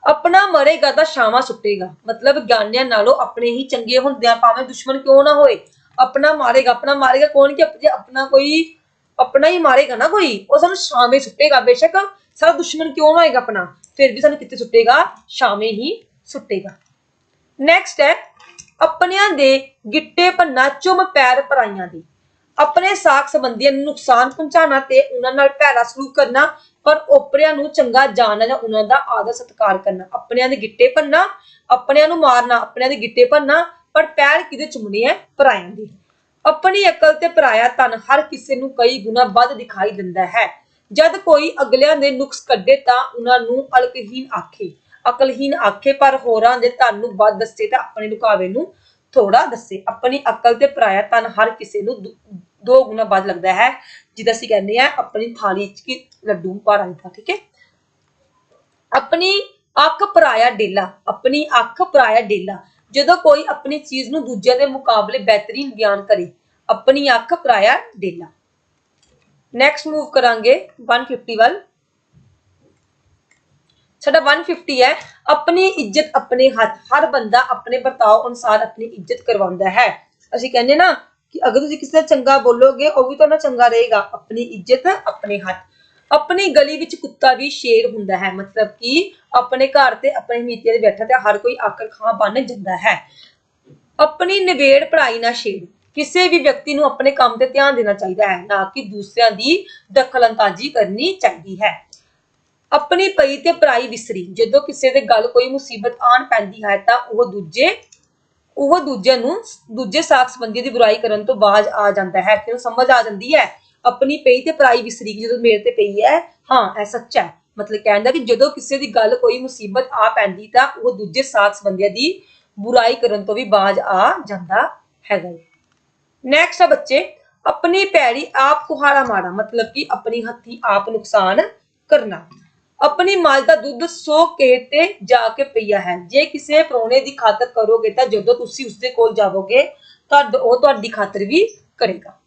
ਆਪਣਾ ਮਰੇਗਾ ਤਾਂ ਛਾਵਾਂ ਸੁੱਟੇਗਾ। ਮਤਲਬ ਗਿਆਨਿਆਂ ਨਾਲੋਂ ਆਪਣੇ ਹੀ ਚੰਗੇ ਹੁੰਦੇ ਆ ਭਾਵੇਂ ਦੁਸ਼ਮਣ ਕਿਉਂ ਨਾ ਹੋਏ। ਆਪਣਾ ਮਾਰੇਗਾ ਆਪਣਾ ਮਾਰੇਗਾ ਕੌਣ ਕਿ ਜੇ ਆਪਣਾ ਕੋਈ, ਆਪਣਾ ਹੀ ਮਾਰੇਗਾ ਨਾ ਕੋਈ, ਉਹ ਸਾਨੂੰ ਛਾਵੇਂ ਸੁੱਟੇਗਾ ਬੇਸ਼ੱਕ। ਸਾਡਾ ਦੁਸ਼ਮਣ ਕਿਉਂ ਨਾ ਹੋਏਗਾ ਆਪਣਾ? ਫਿਰ ਵੀ ਸਾਨੂੰ ਕਿੱਥੇ ਸੁੱਟੇਗਾ? ਛਾਵੇਂ ਹੀ ਸੁੱਟੇਗਾ। ਨੈਕਸਟ ਹੈ, ਆਪਣਿਆਂ ਦੇ ਗਿੱਟੇ ਪੰਨਾ ਚੁੰਮ ਪੈਰ ਪਰਾਈਆਂ ਦੀ। ਆਪਣੇ ਸਾਖ ਸੰਬੰਧੀਆਂ ਨੂੰ ਨੁਕਸਾਨ ਪਹੁੰਚਾਉਣਾ ਤੇ ਉਹਨਾਂ ਨਾਲ ਭੈੜਾ ਸਲੂਕ ਕਰਨਾ, ਪਰ ਓਪਰਿਆਂ ਨੂੰ ਚੰਗਾ ਜਾਣਨਾ ਜਾਂ ਉਹਨਾਂ ਦਾ ਆਦਰ ਸਤਿਕਾਰ ਕਰਨਾ। ਆਪਣਿਆਂ ਦੇ ਗਿੱਟੇ ਭੰਨਾ, ਆਪਣਿਆਂ ਨੂੰ ਮਾਰਨਾ, ਆਪਣਿਆਂ ਦੇ ਗਿੱਟੇ ਭੰਨਾ ਪਰ ਪੈਰ ਕਿਹਦੇ ਚੁੰਮਣੀ ਹੈ? ਪਰਾਇਆਂ ਦੀ। ਆਪਣੀ ਅਕਲ ਤੇ ਪਰਾਇਆ ਤਨ ਹਰ ਕਿਸੇ ਨੂੰ ਕਈ ਗੁਣਾ ਵੱਧ ਦਿਖਾਈ ਦਿੰਦਾ ਹੈ। ਜਦ ਕੋਈ ਅਗਲਿਆਂ ਦੇ ਨੁਕਸ ਕੱਢੇ ਤਾਂ ਉਹਨਾਂ ਨੂੰ ਅਲਕਹੀਨ ਆਖੇ। ਅਕਲਹੀਨ ਆਖੇ, ਪਰ ਹੋਰਾਂ ਦੇ ਧਨ ਨੂੰ ਵੱਧ ਦੱਸੇ ਤਾਂ ਆਪਣੇ ਲੁਕਾਵੇ ਨੂੰ ਥੋੜਾ ਦੱਸੇ। ਆਪਣੀ ਅਕਲ ਤੇ ਪਰਾਇਆ ਤਨ ਹਰ ਕਿਸੇ ਨੂੰ ਦੋ- ਗੁਣਾ ਵੱਧ ਲੱਗਦਾ ਹੈ, ਜਿਦਾ ਅਸੀਂ ਕਹਿੰਦੇ ਆ ਆਪਣੀ ਥਾਲੀ 'ਚ ਕੀ ਲੱਡੂ ਭਰ ਦਿੱਤਾ ਠੀਕ ਹੈ? ਆਪਣੀ ਅੱਖ ਪਰਾਇਆ ਡੇਲਾ, ਆਪਣੀ ਅੱਖ ਪਰਾਇਆ ਡੇਲਾ। ਜਦੋਂ ਕੋਈ ਆਪਣੀ ਚੀਜ਼ ਨੂੰ ਦੂਜਿਆਂ ਦੇ ਮੁਕਾਬਲੇ ਬਿਹਤਰੀਨ ਬਿਆਨ ਕਰੇ, ਆਪਣੀ ਅੱਖ ਪਰਾਇਆ ਡੇਲਾ। ਨੈਕਸਟ ਮੂਵ ਕਰਾਂਗੇ 150 ਵੱਲ ਸਾਡਾ 150 ਹੈ, ਆਪਣੀ ਇੱਜ਼ਤ ਆਪਣੇ ਹੱਥ, ਹਰ ਬੰਦਾ ਆਪਣੇ ਵਰਤਾਓ ਅਨੁਸਾਰ ਆਪਣੀ ਇੱਜ਼ਤ ਕਰਵਾਉਂਦਾ ਹੈ। ਅਸੀਂ ਕਹਿੰਦੇ ਨਾ ਕਿ ਅਗਰ ਤੁਸੀਂ ਕਿਸੇ ਦਾ ਚੰਗਾ ਬੋਲੋਗੇ, ਉਹ ਵੀ ਤੁਹਾਡਾ ਚੰਗਾ ਰਹੇਗਾ। ਆਪਣੀ ਇੱਜ਼ਤ ਆਪਣੇ ਹੱਥ। ਆਪਣੀ ਗਲੀ ਵਿੱਚ ਕੁੱਤਾ ਵੀ ਸ਼ੇਰ ਹੁੰਦਾ ਹੈ। ਮਤਲਬ ਕਿ ਆਪਣੇ ਘਰ ਤੇ ਆਪਣੇ ਨੀਤੀਆਂ ਦੇ ਬੈਠਾ ਤੇ ਹਰ ਕੋਈ ਆਕਰ ਖਾਂ ਬਣ ਜਾਂਦਾ ਹੈ। ਆਪਣੀ ਨਿਬੇੜ ਪੜਾਈ ਨਾ ਛੇੜ। ਕਿਸੇ ਵੀ ਵਿਅਕਤੀ ਨੂੰ ਆਪਣੇ ਕੰਮ ਤੇ ਧਿਆਨ ਦੇਣਾ ਚਾਹੀਦਾ ਹੈ, ਨਾ ਕਿ ਦੂਸਰਿਆਂ ਦੀ ਦਖਲਅੰਦਾਜ਼ੀ ਕਰਨੀ ਚਾਹੀਦੀ ਹੈ। ਆਪਣੀ ਪਈ ਤੇ ਪਰਾਈ ਵਿਸਰੀ। ਜਦੋਂ ਕਿਸੇ ਦੇ ਗੱਲ ਕੋਈ ਮੁਸੀਬਤ ਆਣ ਪੈਂਦੀ ਹੈ ਤਾਂ ਉਹ ਦੂਜੇ ਉਹ ਦੂਜੇ ਨੂੰ, ਦੂਜੇ ਸਾਥ ਸੰਬੰਧੀ ਦੀ ਬੁਰਾਈ ਕਰਨ ਤੋਂ ਬਾਜ ਆ ਜਾਂਦਾ ਹੈ। ਕਿ ਉਹ ਸਮਝ ਆ ਜਾਂਦੀ ਹੈ ਆਪਣੀ ਪਈ ਤੇ ਪਰਾਈ ਵਿਸਰੀ ਕਿ ਜਦੋਂ ਮੇਰੇ ਤੇ ਪਈ ਹੈ ਹਾਂ ਇਹ ਸੱਚਾ ਹੈ ਮਤਲਬ ਕਹਿੰਦਾ ਕਿ ਜਦੋਂ ਕਿਸੇ ਦੀ ਗੱਲ ਕੋਈ ਮੁਸੀਬਤ ਆ ਪੈਂਦੀ ਤਾਂ ਉਹ ਦੂਜੇ ਸਾਥ ਸੰਬੰਧੀਆਂ ਦੀ ਬੁਰਾਈ ਕਰਨ ਤੋਂ ਵੀ ਬਾਜ ਆ ਜਾਂਦਾ ਹੈਗਾ ਨੈਕਸਟ ਆ ਬੱਚੇ, ਆਪਣੀ ਪੈੜੀ ਆਪ ਕੁਹਾੜਾ ਮਾੜਾ ਮਤਲਬ ਕਿ ਆਪਣੀ ਹੱਥੀ ਆਪ ਨੁਕਸਾਨ ਕਰਨਾ। ਆਪਣੀ ਮਾਲ ਦਾ ਦੁੱਧ ਸੋ ਕੇ ਤੇ ਜਾ ਕੇ ਪਈਆ ਹੈ। ਜੇ ਕਿਸੇ ਪ੍ਰਾਹੁਣੇ ਦੀ ਖਾਤਰ ਕਰੋਗੇ ਤਾਂ ਜਦੋਂ ਤੁਸੀਂ ਉਸਦੇ ਕੋਲ ਜਾਵੋਗੇ ਤਾਂ ਉਹ ਤੁਹਾਡੀ ਖਾਤਰ ਵੀ ਕਰੇਗਾ।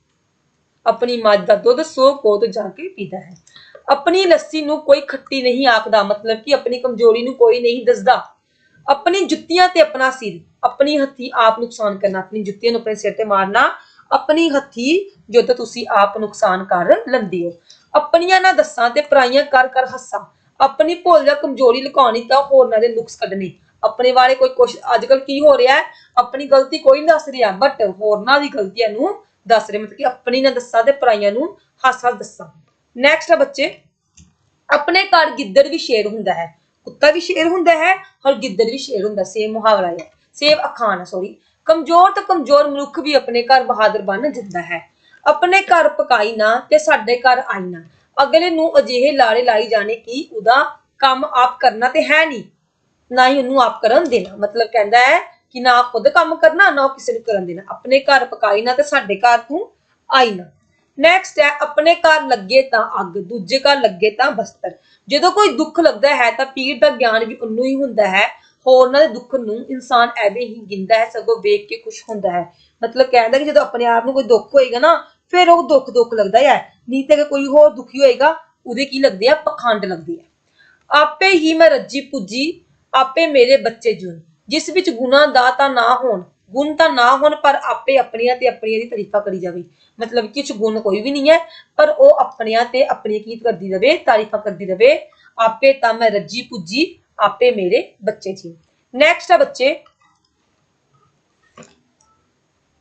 ਆਪਣੀ ਮੱਝ ਦਾ ਦੁੱਧ ਸੋ ਕੋਤ ਜਾ ਕੇ ਪੀਦਾ ਹੈ। ਆਪਣੀ ਲੱਸੀ ਨੂੰ ਕੋਈ ਖੱਟੀ ਨਹੀਂ ਆਖਦਾ, ਮਤਲਬ ਕਿ ਆਪਣੀ ਕਮਜ਼ੋਰੀ ਨੂੰ ਕੋਈ ਨਹੀਂ ਦੱਸਦਾ। ਆਪਣੀ ਜੁੱਤੀਆਂ ਤੇ ਆਪਣਾ ਸਿਰ, ਆਪਣੀ ਹੱਥੀ ਆਪ ਨੁਕਸਾਨ ਕਰਨਾ, ਆਪਣੀ ਜੁੱਤੀਆਂ ਨੂੰ ਆਪਣੇ ਸਿਰ ਤੇ ਮਾਰਨਾ, ਆਪਣੀ ਹੱਥੀ ਜਦੋਂ ਤੁਸੀਂ ਆਪ ਨੁਕਸਾਨ ਕਰ ਲੈਂਦੇ ਹੋ। ਆਪਣੀਆਂ ਨਾ ਦੱਸਾਂ ਤੇ ਪਰਾਈਆਂ ਕਰ ਕਰ ਹੱਸਾਂ। ਆਪਣੀ ਭੁੱਲ ਜਾਂ ਕਮਜ਼ੋਰੀ ਲੁਕਾਉਣੀ ਤਾਂ ਹੋਰਨਾਂ ਦੇ ਨੁਕਸ ਕੱਢਣੇ। ਆਪਣੇ ਵਾਲੇ ਕੋਈ ਕੁਛ ਅੱਜ ਕੱਲ ਕੀ ਹੋ ਰਿਹਾ ਹੈ? ਆਪਣੀ ਗਲਤੀ ਕੋਈ ਨਹੀਂ ਦੱਸ ਰਿਹਾ ਬਟ ਹੋਰਨਾਂ ਦੀ ਗਲਤੀਆਂ ਨੂੰ ਦੱਸ ਰਿਹਾ, ਮਤਲਬ ਕਿ ਆਪਣੀ ਨਾ ਦੱਸਾਂ ਤੇ ਪਰਾਈਆਂ ਨੂੰ ਹੱਸ ਦੱਸਾਂ। ਨੈਕਸਟ ਆ ਬੱਚੇ, ਆਪਣੇ ਘਰ ਗਿੱਦੜ ਵੀ ਸ਼ੇਰ ਹੁੰਦਾ ਹੈ। ਕੁੱਤਾ ਵੀ ਸ਼ੇਰ ਹੁੰਦਾ ਹੈ ਔਰ ਗਿੱਦੜ ਵੀ ਸ਼ੇਰ ਹੁੰਦਾ ਸੇਮ ਮੁਹਾਵਰਾ ਹੈ। ਸੇਮ ਅਖਾਣ ਸੌਰੀ ਕਮਜ਼ੋਰ ਤੋਂ ਕਮਜ਼ੋਰ ਮਨੁੱਖ ਵੀ ਆਪਣੇ ਘਰ ਬਹਾਦਰ ਬਣ ਜਾਂਦਾ ਹੈ। ਆਪਣੇ ਘਰ ਪਕਾਈ ਨਾ ਤੇ ਸਾਡੇ ਘਰ ਆਈ ਨਾ। ਅਗਲੇ ਨੂੰ ਅਜਿਹੇ ਲਾੜੇ ਲਾਈ ਜਾਣੇ ਕਿ ਉਹਦਾ ਕੰਮ ਆਪ ਕਰਨਾ ਤੇ ਹੈ ਨਹੀਂ। ਨਾ ਹੀ ਉਹਨੂੰ ਆਪ ਕਰਨ ਦੇਣਾ। ਮਤਲਬ ਕਹਿੰਦਾ ਹੈ ਕਿ ਨਾ ਖੁਦ ਕੰਮ ਕਰਨਾ, ਨਾ ਉਹ ਕਿਸੇ ਨੂੰ ਕਰਨ ਦੇਣਾ। ਆਪਣੇ ਘਰ ਪਕਾਈ ਨਾ ਤੇ ਸਾਡੇ ਘਰ ਤੂੰ ਆਈ ਨਾ। ਨੈਕਸਟ ਹੈ, ਆਪਣੇ ਘਰ ਲੱਗੇ ਤਾਂ ਅੱਗ, ਦੂਜੇ ਘਰ ਲੱਗੇ ਤਾਂ ਬਸਤਰ। ਜਦੋਂ ਕੋਈ ਦੁੱਖ ਲੱਗਦਾ ਹੈ ਤਾਂ ਪੀਰ ਦਾ ਗਿਆਨ ਵੀ ਉਹਨੂੰ ਹੀ ਹੁੰਦਾ ਹੈ। ਹੋਰਨਾਂ ਦੇ ਦੁੱਖ ਨੂੰ ਇਨਸਾਨ ਐਵੇਂ ਹੀ ਗਿੰਦਾ ਹੈ, ਸਗੋਂ ਵੇਖ ਕੇ ਖੁਸ਼ ਹੁੰਦਾ ਹੈ। ਮਤਲਬ ਕਹਿੰਦਾ ਕਿ ਜਦੋਂ ਆਪਣੇ ਆਪ ਨੂੰ ਕੋਈ ਦੁੱਖ ਹੋਏਗਾ ਨਾ, ਫਿਰ ਉਹ ਦੁੱਖ ਦੁੱਖ ਲੱਗਦਾ ਹੈ। ਨਹੀਂ ਤੇ ਕੋਈ ਹੋਰ ਦੁਖੀ ਹੋਏਗਾ, ਉਹਦੇ ਕੀ ਲੱਗਦੇ ਆ? ਪਖੰਡ ਲੱਗਦੇ ਆ। ਆਪੇ ਹੀ ਮੈਂ ਰੱਜੀ ਪੁੱਜੀ, ਆਪੇ ਮੇਰੇ ਬੱਚੇ ਜੁਨ। ਜਿਸ ਵਿੱਚ ਗੁਨਾਹ ਦਾ ਤਾਂ ਨਾ ਹੋਣ, ਗੁਣ ਤਾਂ ਨਾ ਹੋਣ, ਪਰ ਆਪੇ ਆਪਣੀਆਂ ਤੇ ਆਪਣੀਆਂ ਦੀ ਤਾਰੀਫਾਂ ਕਰੀ ਜਾਵੇ। ਮਤਲਬ ਕਿ ਗੁਣ ਕੋਈ ਵੀ ਨਹੀਂ ਹੈ, ਪਰ ਉਹ ਆਪਣੀਆਂ ਤੇ ਆਪਣੀ ਕੀ ਕਰਦੀ ਰਵੇ, ਤਾਰੀਫਾਂ ਕਰਦੀ ਰਵੇ। ਆਪੇ ਤਾਂ ਮੈਂ ਰੱਜੀ ਪੁੱਜੀ, ਆਪੇ ਮੇਰੇ ਬੱਚੇ ਜੀ। ਨੈਕਸਟ ਹੈ ਬੱਚੇ।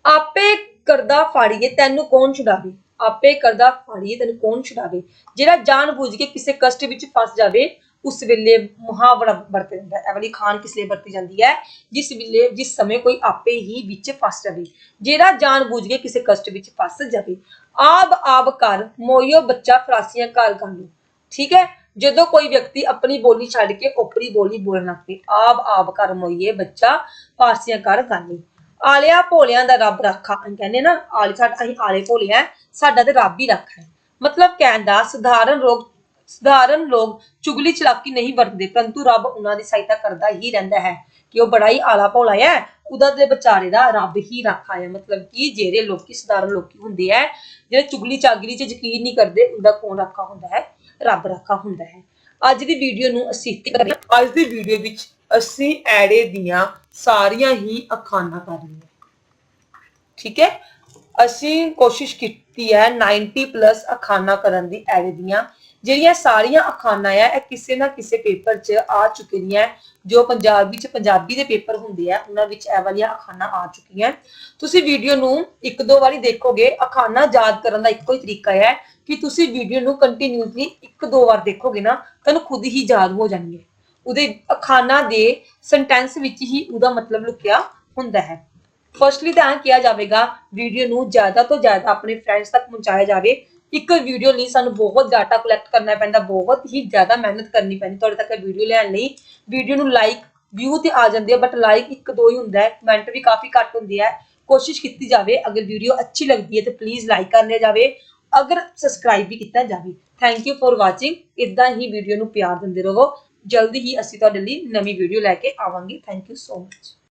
ਆਪੇ ਕਰਦਾ ਫਾੜੀਏ ਤੈਨੂੰ ਕੌਣ ਛੁਡਾਵੇ? ਆਪੇ ਕਰਦਾ ਫਾੜੀਏ ਤੈਨੂੰ ਕੌਣ ਛੁਡਾਵੇ? ਜਿਹੜਾ ਜਾਣ ਬੁੱਝ ਕੇ ਕਿਸੇ ਕਸ਼ਟ ਵਿੱਚ ਫਸ ਜਾਵੇ ਉਸ ਵੇਲੇ ਮੁਹਾਵਰਾ ਵਰਤ ਜਾਂਦਾ ਹੈ। ਇਹ ਵਾਲੀ ਖਾਨ ਕਿਸ ਲਈ ਵਰਤੀ ਜਾਂਦੀ ਹੈ? ਜਿਸ ਵੇਲੇ, ਜਿਸ ਸਮੇਂ ਕੋਈ ਆਪੇ ਹੀ ਵਿੱਚ ਫਸ ਜਾਵੇ। ਜਿਹੜਾ ਜਾਣ ਕੇ ਕਿਸੇ ਕਸ਼ਟ ਵਿੱਚ ਫਸ ਜਾਵੇ, ਆਬ ਆਬ ਕਰ ਮੋਇਓ ਬੱਚਾ ਫਰਾਸੀਆਂ ਘਰ ਗਾਨੂੰ ਠੀਕ ਹੈ? ਜਦੋਂ ਕੋਈ ਵਿਅਕਤੀ ਆਪਣੀ ਬੋਲੀ ਛੱਡ ਕੇ ਓਪਰੀ ਬੋਲੀ ਬੋਲਣ ਲੱਗ ਪਏ ਆਬ ਆਬ ਕਰ ਮੋਈਏ ਬੱਚਾ ਫਾਰਸੀਆਂ ਕਰ ਗਾਨੀ ਆਲਿਆ ਭੋਲਿਆਂ ਦਾ ਰੱਬ ਰਾਖਾ। ਅਸੀਂ ਕਹਿੰਦੇ ਨਾ, ਆਲੇ ਸਾਡਾ, ਅਸੀਂ ਆਲੇ ਭੋਲੇ ਆ, ਸਾਡਾ ਤੇ ਰੱਬ ਹੀ ਰਾਖਾ ਹੈ। ਮਤਲਬ ਕਹਿਣ ਦਾ, ਸਧਾਰਨ ਰੋਗ ਸਧਾਰਨ ਲੋਕ ਚੁਗਲੀ ਚਲਾਕੀ ਨਹੀਂ ਵਰਤਦੇ, ਪਰੰਤੂ ਰੱਬ ਉਹਨਾਂ ਦੀ ਸਹਾਇਤਾ ਕਰਦਾ ਹੀ ਰਹਿੰਦਾ ਹੈ ਕਿ ਉਹ ਬੜਾ ਹੀ ਆਲਾ ਭੋਲਾ ਹੈ, ਉਹਦਾ ਤੇ ਵਿਚਾਰੇ ਦਾ ਰੱਬ ਹੀ ਰਾਖਾ ਹੈ। ਮਤਲਬ ਕਿ ਜਿਹੜੇ ਲੋਕੀ ਸਧਾਰਨ ਲੋਕੀ ਹੁੰਦੇ ਆ ਜਿਹੜੇ ਚੁਗਲੀ ਚਾਗਰੀ 'ਚ ਯਕੀਨ ਨਹੀਂ ਕਰਦੇ, ਉਹਦਾ ਕੌਣ ਰਾਖਾ ਹੁੰਦਾ ਹੈ? ਰੱਬ ਰਾਖਾ ਹੁੰਦਾ ਹੈ। ਅੱਜ ਦੀ ਵੀਡੀਓ ਨੂੰ ਅਸੀਂ ਇੱਥੇ ਅੱਜ ਦੀ ਵੀਡੀਓ ਵਿੱਚ ਅਸੀਂ ਐੜੇ ਦੀਆਂ ਸਾਰੀਆਂ ਹੀ ਅਖਾਨਾਂ ਕਰ ਲਈਆਂ। ਠੀਕ ਹੈ? ਅਸੀਂ ਕੋਸ਼ਿਸ਼ ਕੀਤੀ ਹੈ 90 ਪਲੱਸ ਅਖਾਨਾਂ ਕਰਨ ਦੀ ਐੜੇ ਦੀਆਂ। ਜਿਹੜੀਆਂ ਸਾਰੀਆਂ ਅਖਾਨਾਂ ਆ, ਇਹ ਕਿਸੇ ਨਾ ਕਿਸੇ ਪੇਪਰ 'ਚ ਆ ਚੁੱਕੀਆਂ, ਜੋ ਪੰਜਾਬ ਵਿੱਚ ਪੰਜਾਬੀ ਦੇ ਪੇਪਰ ਹੁੰਦੇ ਆ, ਉਹਨਾਂ ਵਿੱਚ ਇਹ ਵਾਲੀਆਂ ਅਖਾਨਾਂ ਆ ਚੁੱਕੀਆਂ। ਤੁਸੀਂ ਵੀਡੀਓ ਨੂੰ ਇੱਕ ਦੋ ਵਾਰੀ ਦੇਖੋਗੇ ਅਖਾਨਾਂ ਯਾਦ ਕਰਨ ਦਾ ਇੱਕੋ ਹੀ ਤਰੀਕਾ ਹੈ ਕਿ ਤੁਸੀਂ ਵੀਡੀਓ ਨੂੰ ਕੰਟੀਨਿਊਸਲੀ ਇੱਕ ਦੋ ਵਾਰ ਦੇਖੋਗੇ ਨਾ, ਤੁਹਾਨੂੰ ਖੁਦ ਹੀ ਯਾਦ ਹੋ ਜਾਣਗੇ। ਉਹਦੇ ਅਖਾਨਾਂ ਦੇ ਸੈਂਟੈਂਸ ਵਿੱਚ ਹੀ ਉਹਦਾ ਮਤਲਬ ਲੁਕਿਆ ਹੁੰਦਾ ਹੈ। ਫਸਟਲੀ ਤਾਂ ਕਿਹਾ ਜਾਵੇਗਾ, ਵੀਡੀਓ ਨੂੰ ਜ਼ਿਆਦਾ ਤੋਂ ਜ਼ਿਆਦਾ ਆਪਣੇ ਫਰੈਂਡਸ ਤੱਕ ਪਹੁੰਚਾਇਆ ਜਾਵੇ ਇੱਕ ਵੀਡੀਓ ਲਈ ਸਾਨੂੰ ਬਹੁਤ ਡਾਟਾ ਕਲੈਕਟ ਕਰਨਾ ਪੈਂਦਾ, ਬਹੁਤ ਹੀ ਜ਼ਿਆਦਾ ਮਿਹਨਤ ਕਰਨੀ ਪੈਂਦੀ, ਤੁਹਾਡੇ ਤੱਕ ਵੀਡੀਓ ਲੈਣ ਲਈ। ਵੀਡੀਓ ਨੂੰ ਲਾਈਕ ਵਿਊ ਤੇ ਆ ਜਾਂਦੇ ਆ ਬਟ ਲਾਈਕ ਇੱਕ ਦੋ ਹੀ ਹੁੰਦਾ ਹੈ ਕਮੈਂਟ ਵੀ ਕਾਫੀ ਘੱਟ ਹੁੰਦੀ ਹੈ ਕੋਸ਼ਿਸ਼ ਕੀਤੀ ਜਾਵੇ, ਅਗਰ ਵੀਡੀਓ ਅੱਛੀ ਲੱਗਦੀ ਹੈ ਤੇ ਪਲੀਜ਼ ਲਾਈਕ ਕਰ ਲਿਆ ਜਾਵੇ, ਅਗਰ ਸਬਸਕ੍ਰਾਈਬ ਵੀ ਕੀਤਾ ਜਾਵੇ। ਥੈਂਕ ਯੂ ਫॉर ਵਾਚਿੰਗ ਇਦਾਂ ਹੀ ਵੀਡੀਓ ਨੂੰ ਪਿਆਰ ਦਿੰਦੇ ਰਹੋ। ਜਲਦੀ ਹੀ ਅਸੀਂ ਤੁਹਾਡੇ ਲਈ ਨਵੀਂ ਵੀਡੀਓ ਲੈ ਕੇ ਆਵਾਂਗੇ। Thank you so much